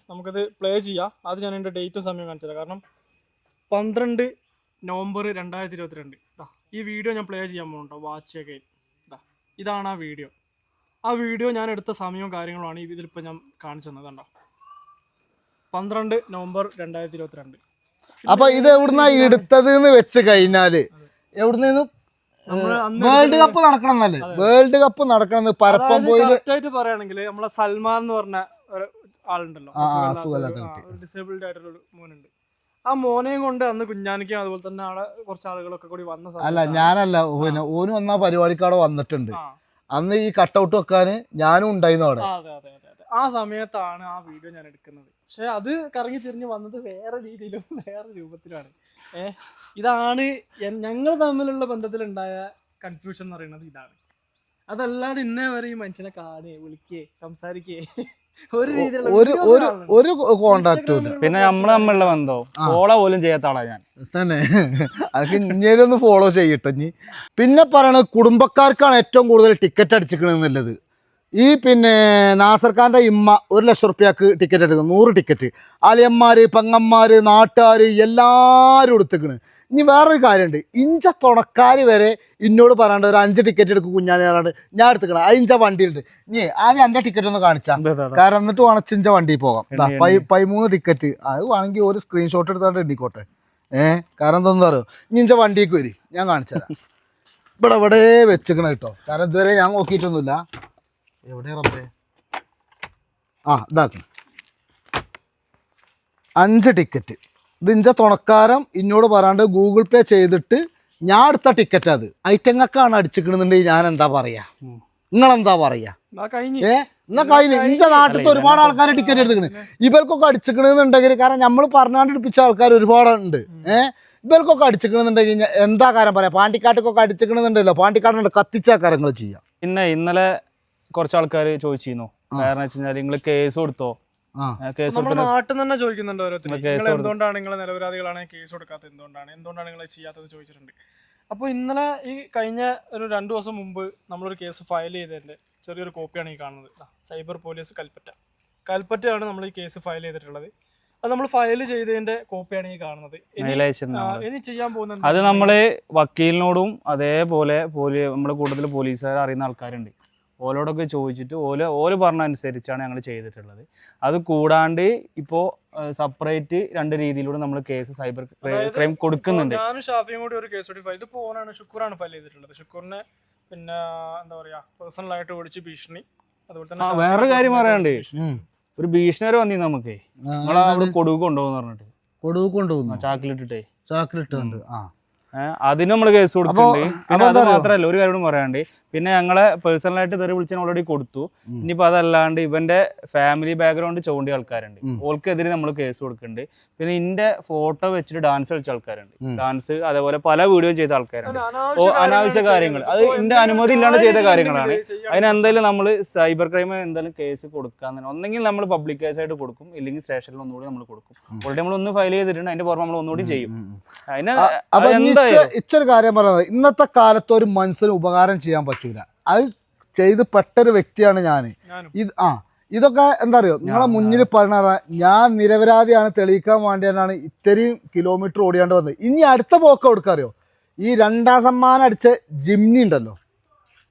നമുക്കത് പ്ലേ ചെയ്യാം. അത് ഞാൻ എന്റെ ഡേറ്റും സമയം കാണിച്ചത് കാരണം പന്ത്രണ്ട് നവംബർ രണ്ടായിരത്തി ഇരുപത്തിരണ്ട് ഈ വീഡിയോ ഞാൻ പ്ലേ ചെയ്യാൻ പോകുന്നുണ്ടോ വാച്ച് അഗൈൻ ഇതാണ് ആ വീഡിയോ ആ വീഡിയോ ഞാൻ എടുത്ത സമയവും കാര്യങ്ങളുമാണ് ഇതിലിപ്പോൾ ഞാൻ കാണിച്ചു തന്നത് കണ്ടോ? പന്ത്രണ്ട് നവംബർ രണ്ടായിരത്തി ഇരുപത്തിരണ്ട് അപ്പൊ ഇത് എവിടുന്ന എടുത്തത് എന്ന് വെച്ച് കഴിഞ്ഞാൽ എവിടുന്ന് വേൾഡ് കപ്പ് നടക്കണം എന്നല്ലേ വേൾഡ് കപ്പ് നടക്കണം പരപ്പം പോയി പറയുകയാണെങ്കിൽ നമ്മളെ സൽമാൻ എന്ന് പറഞ്ഞ ആളുണ്ടല്ലോ. ഡിസേബിൾഡ് ആയിട്ടുള്ള ഒരു മോനുണ്ട്. ആ മോനെയും കൊണ്ട് അന്ന് കുഞ്ഞാനിക്കും അതുപോലെ തന്നെ അവിടെ കുറച്ച് ആളുകളൊക്കെ കൂടി വന്ന അല്ല ഞാനല്ല. പിന്നെ ഓനും വന്ന പരിപാടിക്കാടെ വന്നിട്ടുണ്ട്. അന്ന് ഈ കട്ടൗട്ട് വെക്കാന് ഞാനും ഉണ്ടായിരുന്നു അവിടെ. ആ, സമയത്താണ് ആ വീഡിയോ ഞാൻ എടുക്കുന്നത്. പക്ഷെ അത് കറങ്ങി തിരിഞ്ഞ് വന്നത് വേറെ രീതിയിലും വേറെ രൂപത്തിലാണ്. ഏ ഇതാണ് ഞങ്ങൾ തമ്മിലുള്ള ബന്ധത്തിലുണ്ടായ കൺഫ്യൂഷൻ എന്ന് പറയുന്നത് ഇതാണ്. അതല്ലാതെ ഇന്നേ വരെ ഈ മനുഷ്യനെ കാണുകയെ വിളിക്കുകയെ സംസാരിക്കുകയെ ഒരു ഒരു ഒരു. കോണ്ടാക്റ്റും ഇല്ല. പിന്നെ നമ്മൾ നമ്മളുടെ ബന്ധോ ഫോളോ പോലും ചെയ്യാത്ത ആളാ ഞാൻ. തന്നെ. അതൊക്കെ ഒന്ന് ഫോളോ ചെയ്യട്ടെ ഇനി പിന്നെ പറയണത് കുടുംബക്കാർക്കാണ് ഏറ്റവും കൂടുതൽ ടിക്കറ്റ് അടിച്ചിക്കണെന്നുള്ളത് ഈ പിന്നെ നാസർ ഖാന്റെ ഇമ്മ ഒരു ലക്ഷം റുപ്യക്ക് ടിക്കറ്റ് എടുക്കുന്നു. നൂറ് ടിക്കറ്റ് അലിയന്മാര് പെങ്ങന്മാര് നാട്ടുകാർ എല്ലാരും എടുത്തേക്കണ് ഇനി വേറൊരു കാര്യമുണ്ട്. ഇഞ്ച തുണക്കാർ വരെ എന്നോട് പറയാണ്ട് ഒരു അഞ്ച് ടിക്കറ്റ് എടുക്കും കുഞ്ഞാനെ പറയാണ്ട് ഞാൻ എടുത്തുക്കണം ആ ഇഞ്ച വണ്ടിയുണ്ട് ഇനി ആദ്യം എന്റെ ടിക്കറ്റ് ഒന്ന് കാണിച്ചാ. കാരണം എന്നിട്ട് വേണം ചിഞ്ച വണ്ടിയിൽ പോകാം. പതിമൂന്ന് ടിക്കറ്റ് അത് വേണമെങ്കിൽ ഒരു സ്ക്രീൻഷോട്ട് എടുത്താണ്ട് എണ്ണിക്കോട്ടെ ഏഹ് കാരണം എന്താണെന്ന് ഇനി ഇഞ്ച വണ്ടിക്ക് വരും. ഞാൻ കാണിച്ചുതരാം ഇവിടെ ഇവിടെ വെച്ചിക്കണ കേട്ടോ കാരണം ഇതുവരെ ഞാൻ നോക്കിയിട്ടൊന്നുമില്ല. എവിടെ റബ്ബേ? ആ ഇതാക്കണം അഞ്ച് ടിക്കറ്റ് ഇത് ഇഞ്ച തുണക്കാരം ഇന്നോട് പറയാണ്ട് ഗൂഗിൾ പേ ചെയ്തിട്ട് ഞാൻ എടുത്ത ടിക്കറ്റ് അത്. ഐറ്റങ്ങൾക്കാണ് അടിച്ചിക്കണെന്നുണ്ടെങ്കിൽ ഞാൻ എന്താ പറയാ? നിങ്ങളെന്താ പറയാ? ഏ? എന്നാ കഴിഞ്ഞു. ഇഞ്ച നാട്ടിലത്തെ ഒരുപാട് ആൾക്കാർ ടിക്കറ്റ് എടുത്തിക്കണ് ഇവർക്കൊക്കെ അടിച്ചിക്കണെന്നുണ്ടെങ്കിൽ കാരണം നമ്മൾ പറഞ്ഞാണ്ട് എടുപ്പിച്ച ആൾക്കാർ ഒരുപാടുണ്ട്. ഏ? ഇവർക്കൊക്കെ അടിച്ചിക്കണെന്നുണ്ടെങ്കിൽ എന്താ കാര്യം പറയാ? പാണ്ടിക്കാട്ടിക്കൊക്കെ അടിച്ചിക്കണെന്നുണ്ടല്ലോ പാണ്ടിക്കാട്ടിനോട് കത്തിച്ച കാര്യങ്ങൾ ചെയ്യാം. പിന്നെ ഇന്നലെ കുറച്ച് ആൾക്കാർ ചോദിച്ചിരുന്നു. കാരണം വെച്ച് കഴിഞ്ഞാൽ നിങ്ങൾ കേസ് കൊടുത്തോ? കേസ് നമ്മുടെ കൊടുത്തിട്ട് നാട്ടിൽ നിന്ന് തന്നെ ചോദിക്കുന്നുണ്ട് ഓരോരുത്തർ നിങ്ങൾ എന്തുകൊണ്ടാണ് നിങ്ങൾ നിരപരാധികളാണ് കേസ് കൊടുക്കാത്ത എന്തുകൊണ്ടാണ്? എന്തുകൊണ്ടാണ് നിങ്ങൾ ചെയ്യാത്തത് ചോദിച്ചിട്ടുണ്ട്. അപ്പോൾ ഇന്നലെ ഈ കഴിഞ്ഞ ഒരു രണ്ടു ദിവസം മുമ്പ് നമ്മളൊരു കേസ് ഫയൽ ചെയ്തതിന്റെ ചെറിയൊരു കോപ്പിയാണ് ഈ കാണുന്നത്. Cyber police Kalpetta. കൽപ്പറ്റയാണ് നമ്മൾ ഈ കേസ് ഫയൽ ചെയ്തിട്ടുള്ളത്. അത് നമ്മൾ ഫയൽ ചെയ്തതിന്റെ കോപ്പിയാണ് ഈ കാണുന്നത്. ഇനി ചെയ്യാൻ പോകുന്നത് അത് നമ്മൾ വക്കീലിനോടും അതേപോലെ പോലീ നമ്മുടെ കൂടുതൽ പോലീസുകാർ അറിയുന്ന ആൾക്കാരുണ്ട്. ഓലോടൊക്കെ ചോദിച്ചിട്ട് ഓല ഓൽ പറഞ്ഞ അനുസരിച്ചാണ് ഞങ്ങൾ ചെയ്തിട്ടുള്ളത്. അത് കൂടാണ്ട് ഇപ്പോൾ സെപ്പറേറ്റ് രണ്ട് രീതിയിലൂടെ നമ്മൾ കേസ് സൈബർ ക്രൈം കൊടുക്കുന്നുണ്ട്. ഞാനും ഷാഫിയും കൂടി ഒരു കേസ് കൂടി ഫയൽ ഇത് പോകാനാണ് ഷുക്കൂറാണ് ഫയൽ ചെയ്തിട്ടുള്ളത്. ഷുക്കൂറിനെ പിന്നെ എന്താ പറയാ പേഴ്സണൽ ആയിട്ട് വിളിച്ച് ഭീഷണി. അതുപോലെ തന്നെ വേറൊരു കാര്യം പറയാണ്ട്. ഒരു ഭീഷണി വന്നി നമുക്കേ. നമ്മളവിടെ കൊടുവ് കൊണ്ടുപോകുന്ന പറഞ്ഞിട്ട്. കൊടുവ് കൊണ്ടുപോകുന്നു. ചാക്കിലിട്ടിട്ടേ. ചാക്കിലിട്ടുണ്ട്. ആ. അതിന് നമ്മൾ കേസ് കൊടുക്കുന്നുണ്ട്. പിന്നെ അത് മാത്രമല്ല ഒരു കാര്യം പറയാണ്ട് പിന്നെ ഞങ്ങളെ പേഴ്സണലായിട്ട് തെറി വിളിച്ചാൽ ഓൾറെഡി കൊടുത്തു. ഉം. ഇനിയിപ്പോ അതല്ലാണ്ട് ഇവന്റെ ഫാമിലി ബാക്ക്ഗ്രൗണ്ട് ചോണ്ടിയ ആൾക്കാരുണ്ട്. ഓൾക്കെതിരെ നമ്മൾ കേസ് കൊടുക്കുന്നുണ്ട്. പിന്നെ ഇന്റെ ഫോട്ടോ വെച്ചിട്ട് ഡാൻസ് കളിച്ച ആൾക്കാരുണ്ട്. ഡാൻസ് അതേപോലെ പല വീഡിയോ ചെയ്ത ആൾക്കാരുണ്ട്. അനാവശ്യ ഓ, അനാവശ്യ കാര്യങ്ങൾ. അത് ഇന്റെ അനുമതി ഇല്ലാണ്ട് ചെയ്ത കാര്യങ്ങളാണ്. അതിനെന്തായാലും അതിന് നമ്മൾ സൈബർ ക്രൈം എന്തായാലും കേസ് കൊടുക്കാൻ തന്നെ. ഒന്നെങ്കിൽ നമ്മൾ പബ്ലിക് കേസ് ആയിട്ട് കൊടുക്കും. ഇല്ലെങ്കിൽ സ്റ്റേഷനിൽ ഒന്നുകൂടി നമ്മൾ കൊടുക്കും. ഓൾറെഡി നമ്മൾ ഒന്ന് ഫയൽ ചെയ്തിട്ടുണ്ട്. അതിന്റെ പുറമെ നമ്മൾ ഒന്നുകൂടി ചെയ്യും. അതിന് ഇച്ചൊരു കാര്യം പറയുന്നത് ഇന്നത്തെ കാലത്ത് ഒരു മനുഷ്യന് ഉപകാരം ചെയ്യാൻ പറ്റൂല. അത് ചെയ്ത് പെട്ടൊരു വ്യക്തിയാണ് ഞാൻ. ഇത് ആ ഇതൊക്കെ എന്താ അറിയോ? നിങ്ങളെ മുന്നിൽ പറഞ്ഞ ഞാൻ നിരപരാധിയാണ് തെളിയിക്കാൻ വേണ്ടിയാണ് ഇത്രയും കിലോമീറ്റർ ഓടിയാണ്ട് വന്നത്. ഇനി അടുത്ത പോക്ക് കൊടുക്കറിയോ ഈ രണ്ടാം സമ്മാനം അടിച്ച ജിംനി ഉണ്ടല്ലോ.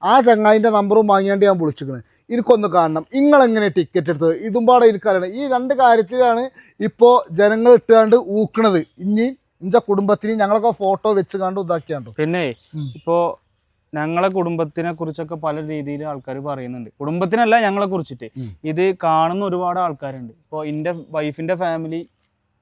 ആ ചങ്ങായിന്റെ നമ്പറും വാങ്ങിയാണ്ട് ഞാൻ വിളിച്ചിരിക്കുന്നത് എനിക്കൊന്ന് കാണണം. നിങ്ങൾ എങ്ങനെ ടിക്കറ്റ് എടുത്തത്? ഇതും പാടെ എനിക്കറിയണം. ഈ രണ്ട് കാര്യത്തിലാണ് ഇപ്പോൾ ജനങ്ങൾ ഇട്ടുകൊണ്ട് ഊക്കണത്. ഇനി ഇഞ്ച കുടുംബത്തിന് ഞങ്ങളൊക്കെ ഫോട്ടോ വെച്ച് കണ്ട് ഇതാക്കിയാണ്ടോ? പിന്നെ. ഇപ്പോ ഞങ്ങളെ കുടുംബത്തിനെ കുറിച്ചൊക്കെ പല രീതിയിൽ ആൾക്കാർ പറയുന്നുണ്ട്. കുടുംബത്തിനല്ല ഞങ്ങളെ കുറിച്ചിട്ട്. ഇത് കാണുന്ന ഒരുപാട് ആൾക്കാരുണ്ട്. ഇപ്പോൾ എന്റെ വൈഫിന്റെ ഫാമിലി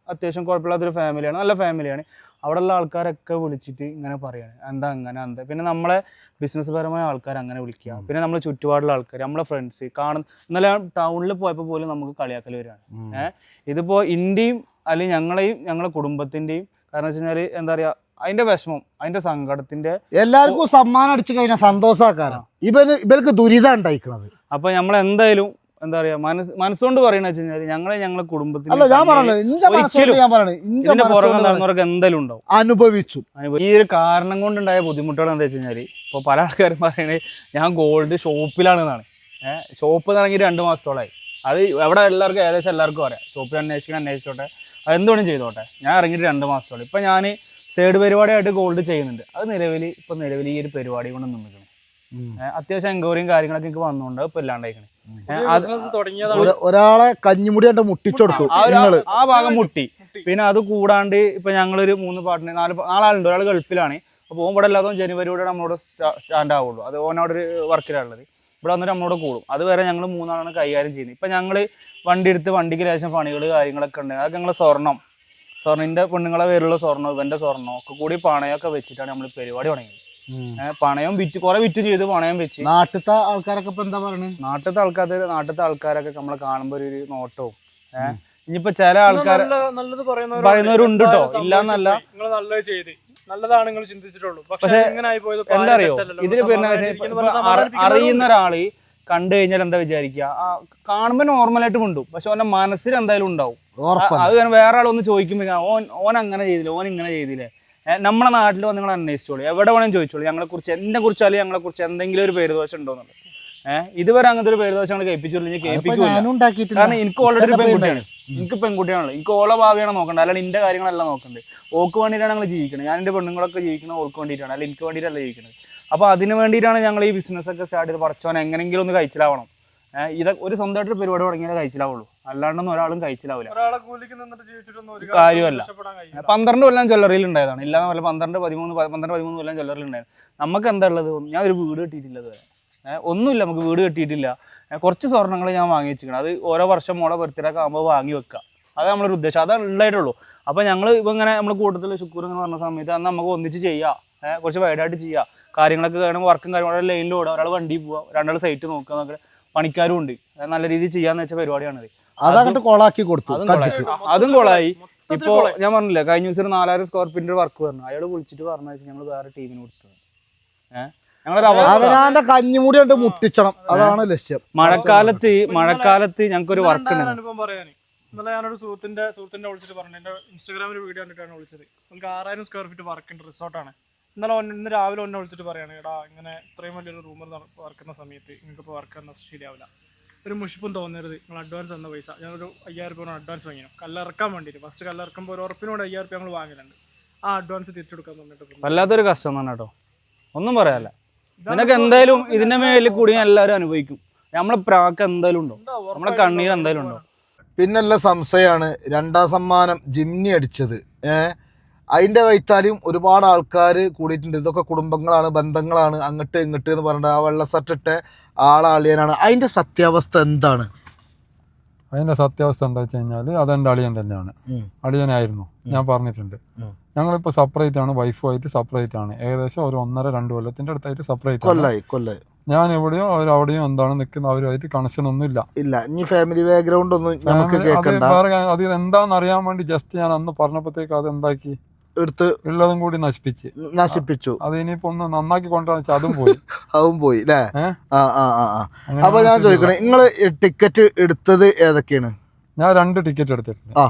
അത്യാവശ്യം കുഴപ്പമില്ലാത്തൊരു ഫാമിലിയാണ് നല്ല ഫാമിലിയാണ് അവിടെയുള്ള ആൾക്കാരൊക്കെ വിളിച്ചിട്ട് ഇങ്ങനെ പറയാണ്. എന്താ അങ്ങനെ? എന്താ? പിന്നെ നമ്മളെ ബിസിനസ് പരമായ ആൾക്കാർ അങ്ങനെ വിളിക്കുക. പിന്നെ നമ്മളെ ചുറ്റുപാടുള്ള ആൾക്കാർ നമ്മളെ ഫ്രണ്ട്സ് കാണുന്ന ഇന്നലെ ടൗണിൽ പോയപ്പോൾ പോലും നമുക്ക് കളിയാക്കൽ വരികയാണ്. ഏഹ്? ഇതിപ്പോ ഇന്ത്യയും അല്ലെങ്കിൽ ഞങ്ങളെയും ഞങ്ങളെ കുടുംബത്തിന്റെയും കാരണം വെച്ച് കഴിഞ്ഞാൽ എന്താ പറയാ അതിന്റെ വിഷമം അതിന്റെ സങ്കടത്തിന്റെ എല്ലാവർക്കും സമ്മാനം അടിച്ചു കഴിഞ്ഞാൽ സന്തോഷമാക്കാനാണ് ഇവന് ഇവർക്ക് ദുരിതം ഉണ്ടായിക്കണത്. അപ്പൊ നമ്മൾ എന്തായാലും എന്താ പറയാ മനസ് മനസ്സുകൊണ്ട് പറയണ വെച്ച് കഴിഞ്ഞാൽ ഞങ്ങളെ ഞങ്ങളെ കുടുംബത്തിൽ അല്ല ഞാൻ ഞാൻ ഇതിന്റെ പുറകെ നടന്നവർക്ക് എന്തായാലും ഉണ്ടാവും. അനുഭവിച്ചു. ഈ ഒരു കാരണം കൊണ്ടുണ്ടായ ബുദ്ധിമുട്ടുകൾ എന്താ വെച്ച് കഴിഞ്ഞാൽ ഇപ്പൊ പല ആൾക്കാരും പറയണേ ഞാൻ ഗോൾഡ് ഷോപ്പിലാണെന്നാണ് ഏഹ് ഷോപ്പ് തുടങ്ങി രണ്ട് മാസത്തോളായി. അത് എവിടെ എല്ലാവർക്കും ഏകദേശം എല്ലാവർക്കും അറിയാം. ഷോപ്പിൽ അന്വേഷിക്കാൻ അന്വേഷിച്ചോട്ടെ. അത് എന്തുകൊണ്ടും ചെയ്തോട്ടെ. ഞാൻ ഇറങ്ങിയിട്ട് രണ്ട് മാസത്തോളം. ഇപ്പം ഞാൻ സൈഡ് പരിപാടിയായിട്ട് ഗോൾഡ് ചെയ്യുന്നുണ്ട്. അത് നിലവിൽ ഇപ്പം നിലവിൽ ഈ ഒരു പരിപാടി കൊണ്ട് നിന്നിരിക്കുന്നു. അത്യാവശ്യം എൻക്വയറിയും കാര്യങ്ങളൊക്കെ എനിക്ക് വന്നുകൊണ്ട് ഇപ്പം ഇല്ലാണ്ടായിക്കണേ ഒരാളെ കഞ്ഞിമുടി കണ്ട് മുട്ടിച്ചെടുത്തു ആ ആ ഭാഗം മുട്ടി. പിന്നെ അത് കൂടാണ്ട് ഇപ്പൊ ഞങ്ങളൊരു മൂന്ന് പാട്ടിന് നാല് നാലാളുണ്ട്. ഒരാൾ ഗൾഫിലാണ്. അപ്പോൾ ഓൻ ഇവിടെ അല്ലാതെ ജനുവരിയോടെ നമ്മളോട് സ്റ്റാൻഡ് ആവുള്ളൂ അത് ഓനോടൊരു ഒരു വർക്കിലാണുള്ളത് ഇവിടെ വന്നിട്ട് നമ്മളോട് കൂടും. അതുവരെ ഞങ്ങൾ മൂന്നാളാണ് കൈകാര്യം ചെയ്യുന്നത്. ഇപ്പം ഞങ്ങൾ വണ്ടി എടുത്ത് വണ്ടിക്ക് ലേശം പണികൾ കാര്യങ്ങളൊക്കെ ഉണ്ട്. അതൊക്കെ ഞങ്ങൾ സ്വർണം. സ്വർണിന്റെ പെണ്ണുങ്ങളെ പേരുള്ള സ്വർണം ഇവന്റെ സ്വർണം ഒക്കെ കൂടി പണയമൊക്കെ വെച്ചിട്ടാണ് നമ്മൾ പരിപാടി തുടങ്ങിയത്. ഏഹ് പണയം വിറ്റ് കുറെ വിറ്റ് ചെയ്ത് പണയം വെച്ച്. നാട്ടിലത്തെ ആൾക്കാരൊക്കെ ഇപ്പൊ എന്താ പറയുന്നത് നാട്ടിലത്തെ ആൾക്കാർ നാട്ടിലത്തെ ആൾക്കാരൊക്കെ നമ്മളെ കാണുമ്പോൾ ഒരു നോട്ടവും. ഏഹ് ഇനിയിപ്പോ ചില ആൾക്കാർ പറയുന്നവരുണ്ട്. കേട്ടോ ഇല്ലാന്നല്ല. നല്ലതാണ് നിങ്ങൾ ചിന്തിച്ചിട്ടുള്ളൂ. പക്ഷെ എന്താ അറിയോ? ഇതിന് പിന്നെ അറിയുന്ന ഒരാൾ കണ്ടു കഴിഞ്ഞാൽ എന്താ വിചാരിക്കുക? ആ കാണുമ്പോ നോർമലായിട്ട് മിണ്ടും. പക്ഷെ ഓന്റെ മനസ്സിൽ എന്തായാലും ഉണ്ടാവും. അത് കാരണം വേറെ ആളൊന്ന് ചോദിക്കുമ്പോ ഓൻ ഓൻ അങ്ങനെ ചെയ്തില്ല? ഓൻ ഇങ്ങനെ ചെയ്തില്ലേ? നമ്മളെ നാട്ടിൽ വന്ന് നിങ്ങൾ അന്വേഷിച്ചോളൂ. എവിടെ വേണമെങ്കിലും ചോദിച്ചോളൂ. ഞങ്ങളെ കുറിച്ച് എന്നെ കുറിച്ചാലും ഞങ്ങളെ കുറിച്ച് എന്തെങ്കിലും ഒരു പേരുദോഷം ഉണ്ടോ എന്നുള്ളത്. ഏഹ് ഇതുവരെ അങ്ങനത്തെ ഒരു പേരുദോഷങ്ങൾ കേൾപ്പിച്ചില്ല കാരണം എനിക്ക് ഓൾറെഡി ഒരു പെൺകുട്ടിയാണ്. എനിക്ക് പെൺകുട്ടിയാണല്ലോ. എനിക്ക് ഓളെ ഭാവിയാണ് നോക്കേണ്ടത്. അല്ലാണ്ട് എന്റെ കാര്യങ്ങളല്ല നോക്കേണ്ടത്. ഓക്ക് വേണ്ടിയിട്ടാണ് ഞങ്ങൾ ജീവിക്കുന്നത് ഞാൻ എന്റെ പെണ്ണുങ്ങളൊക്കെ ജീവിക്കുന്നത് ഓൾക്ക് വേണ്ടിയിട്ടാണ്. അല്ല എനിക്ക് വേണ്ടിയിട്ടല്ല ജീവിക്കുന്നത് അപ്പൊ അതിന് വേണ്ടിയിട്ടാണ് ഞങ്ങൾ ഈ ബിസിനസ് ഒക്കെ സ്റ്റാർട്ട് ചെയ്ത് പറച്ചോൻ എങ്ങനെങ്കിലും ഒന്ന് കഴിച്ചിലാവണം. ഏഹ് ഇത് ഒരു സ്വന്തമായിട്ട് പരിപാടി തുടങ്ങിയാലേ കഴിച്ചിലാവുള്ളൂ. അല്ലാണ്ടൊന്നും ഒരാളും കഴിച്ചിലാവില്ല ഒരാളെ കൂലിക്ക് നിന്നിട്ട് ജീവിച്ചിട്ടൊന്നും ഒരു കാര്യമല്ല. പന്ത്രണ്ട് കൊല്ലം ജ്വല്ലറിയിൽ ഉണ്ടായതാണ്. ഇല്ലാന്ന് പറഞ്ഞാൽ പന്ത്രണ്ട് പതിമൂന്ന് പന്ത്രണ്ട് പതിമൂന്ന് കൊല്ലം ജ്വല്ലറിയിൽ ഉണ്ടായത് നമുക്ക് എന്താ ഉള്ളത്? ഞാൻ ഒരു വീട് കെട്ടിയിട്ടില്ല ഒന്നുമില്ല നമുക്ക് വീട് കെട്ടിയിട്ടില്ല. കുറച്ച് സ്വർണങ്ങൾ ഞാൻ വാങ്ങി വെച്ചിരിക്കണം. അത് ഓരോ വർഷം മോളെ ബർത്ത്ഡേക്ക് ആകുമ്പോൾ വാങ്ങി വെക്കുക അത് നമ്മളൊരു ഉദ്ദേശം. അതാണ് ഉള്ളതായിട്ടുള്ളൂ അപ്പോൾ ഞങ്ങൾ ഇപ്പം ഇങ്ങനെ നമ്മൾ കൂട്ടത്തിൽ ശുക്കൂർ എന്ന് പറഞ്ഞ സമയത്ത് അന്ന് നമുക്ക് ഒന്നിച്ച് ചെയ്യാം. ഏഹ് കുറച്ച് വൈഡായിട്ട് ചെയ്യാം. കാര്യങ്ങളൊക്കെ കാണുമ്പോൾ വർക്കും കാര്യങ്ങളും ലൈനിൽ ഓടുക. ഒരാൾ വണ്ടി പോവുക രണ്ടാൾ സൈറ്റ് നോക്കുക. എന്നൊക്കെ പണിക്കാരും ഉണ്ട്. നല്ല രീതിയിൽ ചെയ്യാന്ന് വെച്ച പരിപാടിയാണത് അതങ്ങോട്ട് കൊളാക്കി കൊടുത്തു. അതും കോളായി ഇപ്പോ ഞാൻ പറഞ്ഞില്ലേ കഴിഞ്ഞ ദിവസം ഒരു നാലായിരം സ്ക്വയർ ഫീറ്റിന്റെ വർക്ക് പറഞ്ഞു അയാൾ വിളിച്ചിട്ട് പറഞ്ഞു ഞങ്ങൾ വേറെ ടീമിന് കൊടുത്തത്. ഏഹ് അവനാന്റെ കഞ്ഞിമുടി കണ്ട് മുട്ടിച്ചണം. അതാണ് ലക്ഷ്യം. മഴക്കാലത്ത് മഴക്കാലത്ത് ഞങ്ങൾക്കൊരു ഒരു വർക്ക് ഉണ്ട്. ഇന്നലെ ഞാനൊരു സുഹൃത്തിന്റെ സുഹൃത്തിന്റെ വിളിച്ചിട്ട് പറഞ്ഞു. എന്റെ ഇൻസ്റ്റാഗ്രാമിൽ വീഡിയോ കണ്ടിട്ടാണ് വിളിച്ചത്. നമുക്ക് ആറായിരം സ്ക്വയർ ഫീറ്റ് വർക്ക് ഉണ്ട് റിസോർട്ടാണ് ഇന്നലെ ഇന്ന് രാവിലെ ഒന്നെ വിളിച്ചിട്ട് പറയാണ് എടാ ഇങ്ങനെ ഇത്രയും വലിയൊരു റൂമർ വർക്കുന്ന സമയത്ത് നിങ്ങൾക്ക് ഇപ്പോൾ വർക്ക് എന്നാൽ ശരിയാവില്ല. ഒരു മുഷിപ്പും തോന്നരുത്. നിങ്ങൾ അഡ്വാൻസ് തന്ന പൈസ. ഞാനൊരു അയ്യായിരം രൂപ അഡ്വാൻസ് വാങ്ങിയോ കല്ലിറക്കാൻ വേണ്ടിയിട്ട് ഫസ്റ്റ് കല്ലിറക്കുമ്പോൾ ഒരു ഉറപ്പിനോട് അയ്യായിരം രൂപ ഞങ്ങൾ വാങ്ങലുണ്ട്. ആ അഡ്വാൻസ് തിരിച്ചെടുക്കാൻ പറഞ്ഞിട്ട് വല്ലാത്തൊരു കഷ്ടം തന്നെ കേട്ടോ. ഒന്നും പറയാല്ല നിനക്ക് എന്തായാലും ഇതിന്റെ മേലിൽ കൂടി എല്ലാവരും അനുഭവിക്കും. നമ്മളെ പ്രാക്ക് എന്തായാലും ഉണ്ടോ? നമ്മളെ കണ്ണീർ എന്തായാലും ഉണ്ടോ? പിന്നല്ല സംശയമാണ് രണ്ടാം സമ്മാനം ജിംനി അടിച്ചത്. ഏഹ് അതിന്റെ വൈത്താലും ഒരുപാട് ആൾക്കാർ കൂടിയിട്ടുണ്ട്. ഇതൊക്കെ കുടുംബങ്ങളാണ് ബന്ധങ്ങളാണ്. അങ്ങട്ട് ഇങ്ങട്ട് എന്ന് പറഞ്ഞിട്ട് ആ വെള്ള ഷർട്ടിട്ട ആളാളിയനാണ്. അതിന്റെ സത്യാവസ്ഥ എന്താണ്? അതിന്റെ സത്യാവസ്ഥ എന്താ വെച്ച് കഴിഞ്ഞാൽ അതെന്റെ അളിയൻ തന്നെയാണ്. അളിയനായിരുന്നു. ഞാൻ പറഞ്ഞിട്ടുണ്ട്. ഞങ്ങളിപ്പോൾ സെപ്പറേറ്റ് ആണ് വൈഫുമായിട്ട് സെപ്പറേറ്റ് ആണ്. ഏകദേശം ഒരു ഒന്നര രണ്ട് കൊല്ലത്തിന്റെ അടുത്തായിട്ട് സെപ്പറേറ്റ് കൊല്ലായി കൊല്ലായി. ഞാൻ എവിടെയോ അവർ അവിടെയും എന്താണ് നിൽക്കുന്ന അവരുമായിട്ട് കണക്ഷൻ ഒന്നും ഇല്ല. ഇല്ല ഇനി ഫാമിലി ബാക്ക്ഗ്രൗണ്ട് ഒന്നും നമുക്ക് വേറെ അത് എന്താണെന്ന് അറിയാൻ വേണ്ടി ജസ്റ്റ് ഞാൻ അന്ന് പറഞ്ഞപ്പോഴത്തേക്ക് അത് എന്താക്കി? എടുത്ത് ഉള്ളതും കൂടി നശിപ്പിച്ച്. നശിപ്പിച്ചു. അത് ഇനിയിപ്പോ ഒന്ന് നന്നാക്കി കൊണ്ടുവരാൻ വെച്ചാൽ അതും പോയി. അതും പോയി അല്ലേ ആ ആ ആ അപ്പൊ ഞാൻ ചോദിക്കണേ നിങ്ങൾ ടിക്കറ്റ് എടുത്തത് ഏതൊക്കെയാണ്? ഞാൻ രണ്ട് ടിക്കറ്റ് എടുത്തിട്ടുണ്ട്. ആ.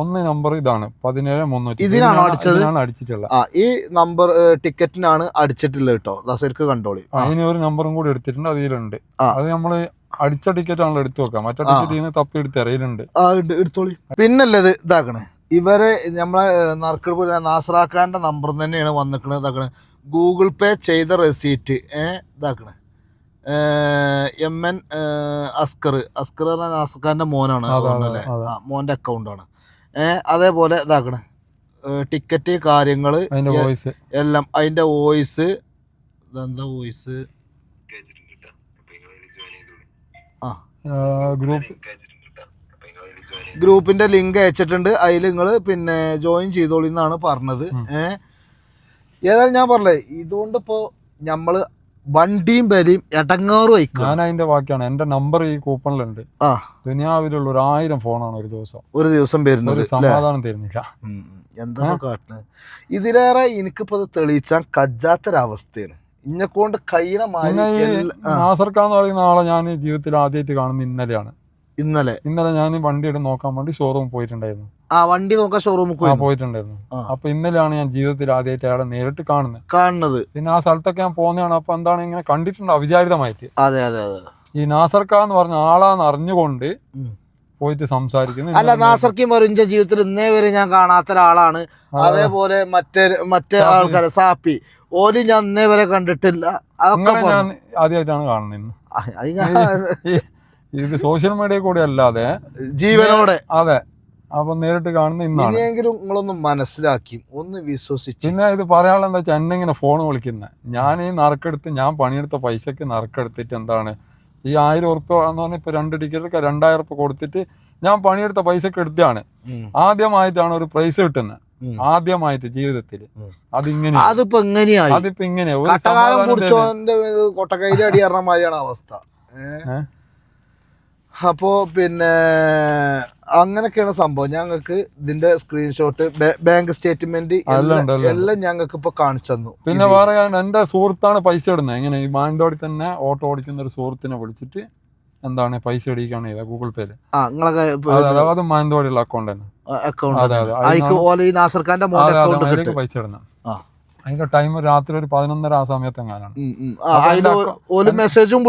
ഒന്ന് നമ്പർ ഇതാണ്. പതിനേഴ് മുന്നൂറ്റി ഇതിനാണോ അടിച്ചത്? അടിച്ചിട്ടുള്ളത്. ആ ഈ നമ്പർ ടിക്കറ്റിനാണ് അടിച്ചിട്ടുള്ളത് കേട്ടോ ദസർക്ക് കണ്ടോളി. അതിന് ഒരു നമ്പറും കൂടി എടുത്തിട്ടുണ്ട് അതിലുണ്ട്. അത് നമ്മൾ അടിച്ച ടിക്കറ്റ് ആണല്ലോ എടുത്തു വെക്കാം മറ്റേ ടിക്കറ്റ് ഇതിന് തപ്പി എടുത്ത് അറിയിലുണ്ട് ആ എടുത്തോളി. പിന്നല്ലത് ഇതാക്കണേ? ഇവരെ നമ്മളെ നറുക്കെടുപ്പ് നാസറാക്കാന്റെ നമ്പർ തന്നെയാണ് വന്നിക്കണത്. ഇതാക്കണേ. ഗൂഗിൾ പേ ചെയ്ത receipt ഇതാക്കണേ. M N Askar. Askar പറഞ്ഞ നാസർഖാന്റെ മോനാണ് മോന്റെ അക്കൗണ്ടാണ് അതേപോലെ ഇതാക്കണേ. ടിക്കറ്റ് കാര്യങ്ങൾ എല്ലാം അതിന്റെ വോയിസ് ഇതെന്താ വോയിസ് ആ. ഗ്രൂപ്പ് ഗ്രൂപ്പിന്റെ ലിങ്ക് അയച്ചിട്ടുണ്ട്. അതിൽ നിങ്ങൾ പിന്നെ ജോയിൻ ചെയ്തോളി എന്നാണ് പറഞ്ഞത്. ഏഹ് ഏതായാലും ഞാൻ പറഞ്ഞേ ഇതുകൊണ്ട് ഇപ്പോ നമ്മൾ വണ്ടിയും പേരെയും എടങ്ങാറും അയക്കും ഞാൻ അതിന്റെ ബാക്കിയാണ്. എന്റെ നമ്പർ ഈ കൂപ്പണിലുണ്ട്. ആ. ദുനിയാവിലുള്ള ഒരു ആയിരം ഫോണാണ് ഒരു ദിവസം. ഒരു ദിവസം വരുന്നത് ഒരു? സമാധാനം തരുന്നില്ല. എന്താ കാട്ടുന്നത് ഇതിലേറെ എനിക്കിപ്പോ അത് തെളിയിച്ചാൽ കജ്ജാത്തൊരവസ്ഥയാണ്. ഇന്നെ കൊണ്ട് കഴിയണ നാസർക്കാന്ന് പറയുന്ന ആളെ ഞാൻ ജീവിതത്തിൽ ആദ്യമായിട്ട് കാണുന്ന ഇന്നലെയാണ്. ഇന്നലെ. ഇന്നലെ ഞാൻ വണ്ടി എടുത്ത് നോക്കാൻ വേണ്ടി ഷോറൂമിൽ പോയിട്ടുണ്ടായിരുന്നു. ആ വണ്ടി നോക്കാൻ ഷോറൂമിൽ ആ പോയി പോയിട്ടുണ്ടായിരുന്നു അപ്പൊ ഇന്നലെയാണ് ഞാൻ ജീവിതത്തിൽ ആദ്യമായിട്ട് അയാളെ നേരിട്ട് കാണുന്നത്. കാണുന്നത്. പിന്നെ ആ സ്ഥലത്തൊക്കെ ഞാൻ പോകുന്നതാണ്. അപ്പൊ എന്താണ് ഇങ്ങനെ കണ്ടിട്ടുണ്ട്? അവിചാരിതമായിട്ട്. അതെ അതെ അതെ. ഈ നാസർക്ക എന്ന് പറഞ്ഞ ആളാന്ന് അറിഞ്ഞുകൊണ്ട് പോയിട്ട് സംസാരിക്കുന്നു. അല്ല നാസർക്കി മറിഞ്ച ജീവിതത്തിൽ ഇന്നേ വരെ ഞാൻ കാണാത്ത ഒരാളാണ്. അതേപോലെ മറ്റേ മറ്റേ ആൾക്കാരെ സാപ്പി ഓൽ ഞാൻ ഇന്നേ വരെ കണ്ടിട്ടില്ല. അതൊക്കെ ഞാൻ. ആദ്യമായിട്ടാണ് കാണുന്നത് ഇത് സോഷ്യൽ മീഡിയ കൂടെ അല്ലാതെ ജീവനോടെ. അതെ. അപ്പൊ നേരിട്ട് കാണുന്ന ഇന്നാണ്. ഇനിയെങ്കിലും നിങ്ങളൊന്ന് മനസ്സിലാക്കി ഒന്ന് വിശ്വസിച്ച്. പിന്നെ ഇത് പറയാനുള്ള എന്താ വെച്ചാൽ എന്നെ ഇങ്ങനെ ഫോൺ വിളിക്കുന്നത് ഞാൻ ഈ നറുക്കെടുത്ത് ഞാൻ പണിയെടുത്ത പൈസക്ക് നറുക്കെടുത്തിട്ട് എന്താണ് ഈ ആയിരം ഉറുപ്പ്യ എന്ന് പറഞ്ഞാൽ ഇപ്പൊ രണ്ട് ടിക്കറ്റ് രണ്ടായിരം ഉറുപ്പ്യ കൊടുത്തിട്ട് ഞാൻ പണിയെടുത്ത പൈസക്ക് എടുത്താണ് ആദ്യമായിട്ടാണ് ഒരു പ്രൈസ് കിട്ടുന്നത് ആദ്യമായിട്ട് ജീവിതത്തിൽ. അതിങ്ങനെ. അതിപ്പോ എങ്ങനെയായി? അതിപ്പോ ഇങ്ങനെയാ അവസ്ഥ. ഏ? ഏ? അപ്പോ പിന്നെ അങ്ങനെയൊക്കെയാണ് സംഭവം ഞങ്ങൾക്ക് ഇതിന്റെ സ്ക്രീൻഷോട്ട് ബാങ്ക് സ്റ്റേറ്റ്മെന്റ് എല്ലാം ഞങ്ങൾക്ക് ഇപ്പൊ കാണിച്ചു തന്നു പിന്നെ വേറെ എന്റെ സുഹൃത്താണ് പൈസ ഇടുന്നത് എങ്ങനെ ഈ മാനന്തവാടി തന്നെ ഓട്ടോ ഓടിക്കുന്ന ഒരു സുഹൃത്തിനെ വിളിച്ചിട്ട് എന്താണ് പൈസ ഇടിക്കുകയാണ് ചെയ്തത് ഗൂഗിൾ പേര് അതായത് അതെ മാനന്തവാടിയുള്ള അക്കൗണ്ട് തന്നെ അക്കൗണ്ട് അതെ, അതെ. പൈസ ഇടുന്നത്. അതിന്റെ ടൈം രാത്രി ഒരു പതിനൊന്നര ആ സമയത്ത് എങ്ങാനാണ് മെസ്സേജും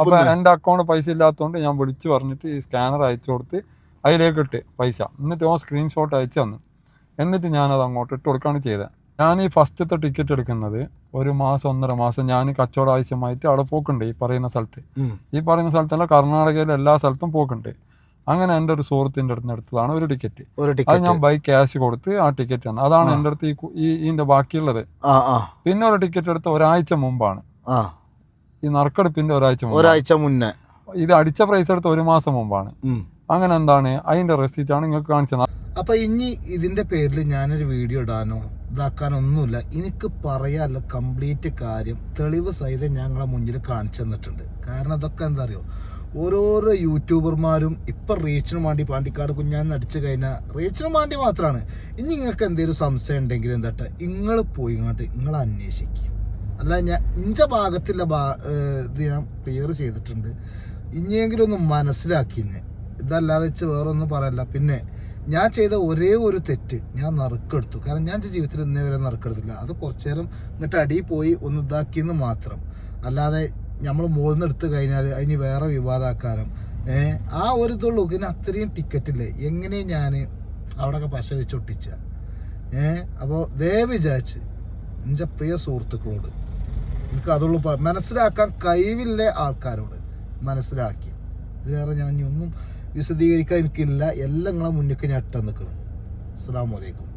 അപ്പൊ എന്റെ അക്കൗണ്ട് പൈസ ഇല്ലാത്തതുകൊണ്ട് ഞാൻ വിളിച്ചു പറഞ്ഞിട്ട് ഈ സ്കാനർ അയച്ചു കൊടുത്ത് അതിലേക്ക് ഇട്ട് പൈസ. എന്നിട്ട് ഓ സ്ക്രീൻഷോട്ട് അയച്ചു തന്നു. എന്നിട്ട് ഞാനത് അങ്ങോട്ട് ഇട്ട് കൊടുക്കുകയാണ് ചെയ്തത് ഞാൻ ഈ ഫസ്റ്റത്തെ ടിക്കറ്റ് എടുക്കുന്നത് ഒരു മാസം ഒന്നര മാസം ഞാൻ കച്ചവട ആവശ്യമായിട്ട് അവിടെ പോക്കുണ്ട് ഈ പറയുന്ന സ്ഥലത്ത്. ഈ പറയുന്ന സ്ഥലത്തല്ല കർണാടകയിലെ എല്ലാ സ്ഥലത്തും പോക്കുണ്ട്. അങ്ങനെ എന്റെ ഒരു സുഹൃത്തിന്റെ അടുത്ത് എടുത്തതാണ് ഒരു ടിക്കറ്റ് അത് ഞാൻ ബൈ ക്യാഷ് കൊടുത്ത് ആ ടിക്കറ്റ് തന്നെ. അതാണ് എന്റെ അടുത്ത് ഈ ഇതിന്റെ ബാക്കിയുള്ളത്. പിന്നെ ഒരു ടിക്കറ്റ് എടുത്ത ഒരാഴ്ച മുമ്പാണ്. ഈ നറുക്കെടുപ്പിന്റെ ഒരാഴ്ച ഒരാഴ്ച മുന്നേ. ഇത് അടിച്ച പ്രൈസ് എടുത്ത ഒരു മാസം മുമ്പാണ്. അങ്ങനെ എന്താണ്? അതിന്റെ റെസീറ്റ് ആണ് നിങ്ങൾക്ക് കാണിച്ചത്. അപ്പൊ ഇനി ഇതിന്റെ പേരിൽ ഞാനൊരു വീഡിയോ ഇടാനോ ഇതാക്കാനോ ഒന്നുമില്ല. എനിക്ക് പറയാനുള്ള കംപ്ലീറ്റ് കാര്യം തെളിവ് സഹിതം ഞങ്ങളെ മുന്നിൽ കാണിച്ചു തന്നിട്ടുണ്ട്. കാരണം അതൊക്കെ എന്താ അറിയോ? ഓരോരോ യൂട്യൂബർമാരും ഇപ്പം റീച്ചിന് വേണ്ടി പാണ്ടിക്കാട് കുഞ്ഞാന്ന് അടിച്ചു കഴിഞ്ഞാൽ റീച്ചിന് വേണ്ടി മാത്രമാണ് ഇനി നിങ്ങൾക്ക് എന്തെങ്കിലും സംശയം ഉണ്ടെങ്കിൽ എന്താട്ടെ നിങ്ങൾ പോയി ഇങ്ങോട്ട് നിങ്ങൾ അന്വേഷിക്കും. അല്ല ഞാൻ ഇഞ്ച ഭാഗത്തുള്ള ഭാ ഇത് ഞാൻ ക്ലിയർ ചെയ്തിട്ടുണ്ട്. ഇനിയെങ്കിലും ഒന്ന് മനസ്സിലാക്കിന്നെ. ഇതല്ലാതെ വെച്ച് വേറെ ഒന്നും പറയല്ല. പിന്നെ ഞാൻ ചെയ്ത ഒരേ ഒരു തെറ്റ് ഞാൻ നറുക്കെടുത്തു. കാരണം ഞാൻ ജീവിതത്തിൽ ഇന്നേ വരെ നറുക്കെടുത്തില്ല. അത് കുറച്ചു നേരം എന്നിട്ട് അടിയിൽ പോയി ഒന്ന് ഇതാക്കിയെന്ന് മാത്രം. അല്ലാതെ നമ്മൾ മുകളിൽ എടുത്തു കഴിഞ്ഞാൽ അതിന് വേറെ വിവാദാക്കാരം. ഏഹ് ആ ഒരു ഇതുള്ളൂ. ഇതിന് അത്രയും ടിക്കറ്റ് ഇല്ലേ? എങ്ങനെ ഞാൻ അവിടെയൊക്കെ പശ വെച്ച് ഒട്ടിച്ച? ഏഹ് അപ്പോൾ ദേ വിചാരിച്ച്. എന്റെ പ്രിയ സുഹൃത്തുക്കളോട്. എനിക്ക് അതുള്ളൂ മനസ്സിലാക്കാൻ കഴിവില്ല ആൾക്കാരോട്. മനസ്സിലാക്കി. ഇതിലേറെ ഞാൻ ഒന്നും വിശദീകരിക്കാൻ എനിക്കില്ല. എല്ലാം നിങ്ങളെ മുന്നിലേക്ക് ഞാൻ ഇട്ടാൻ നിൽക്കണം അസ്സാം വലൈക്കും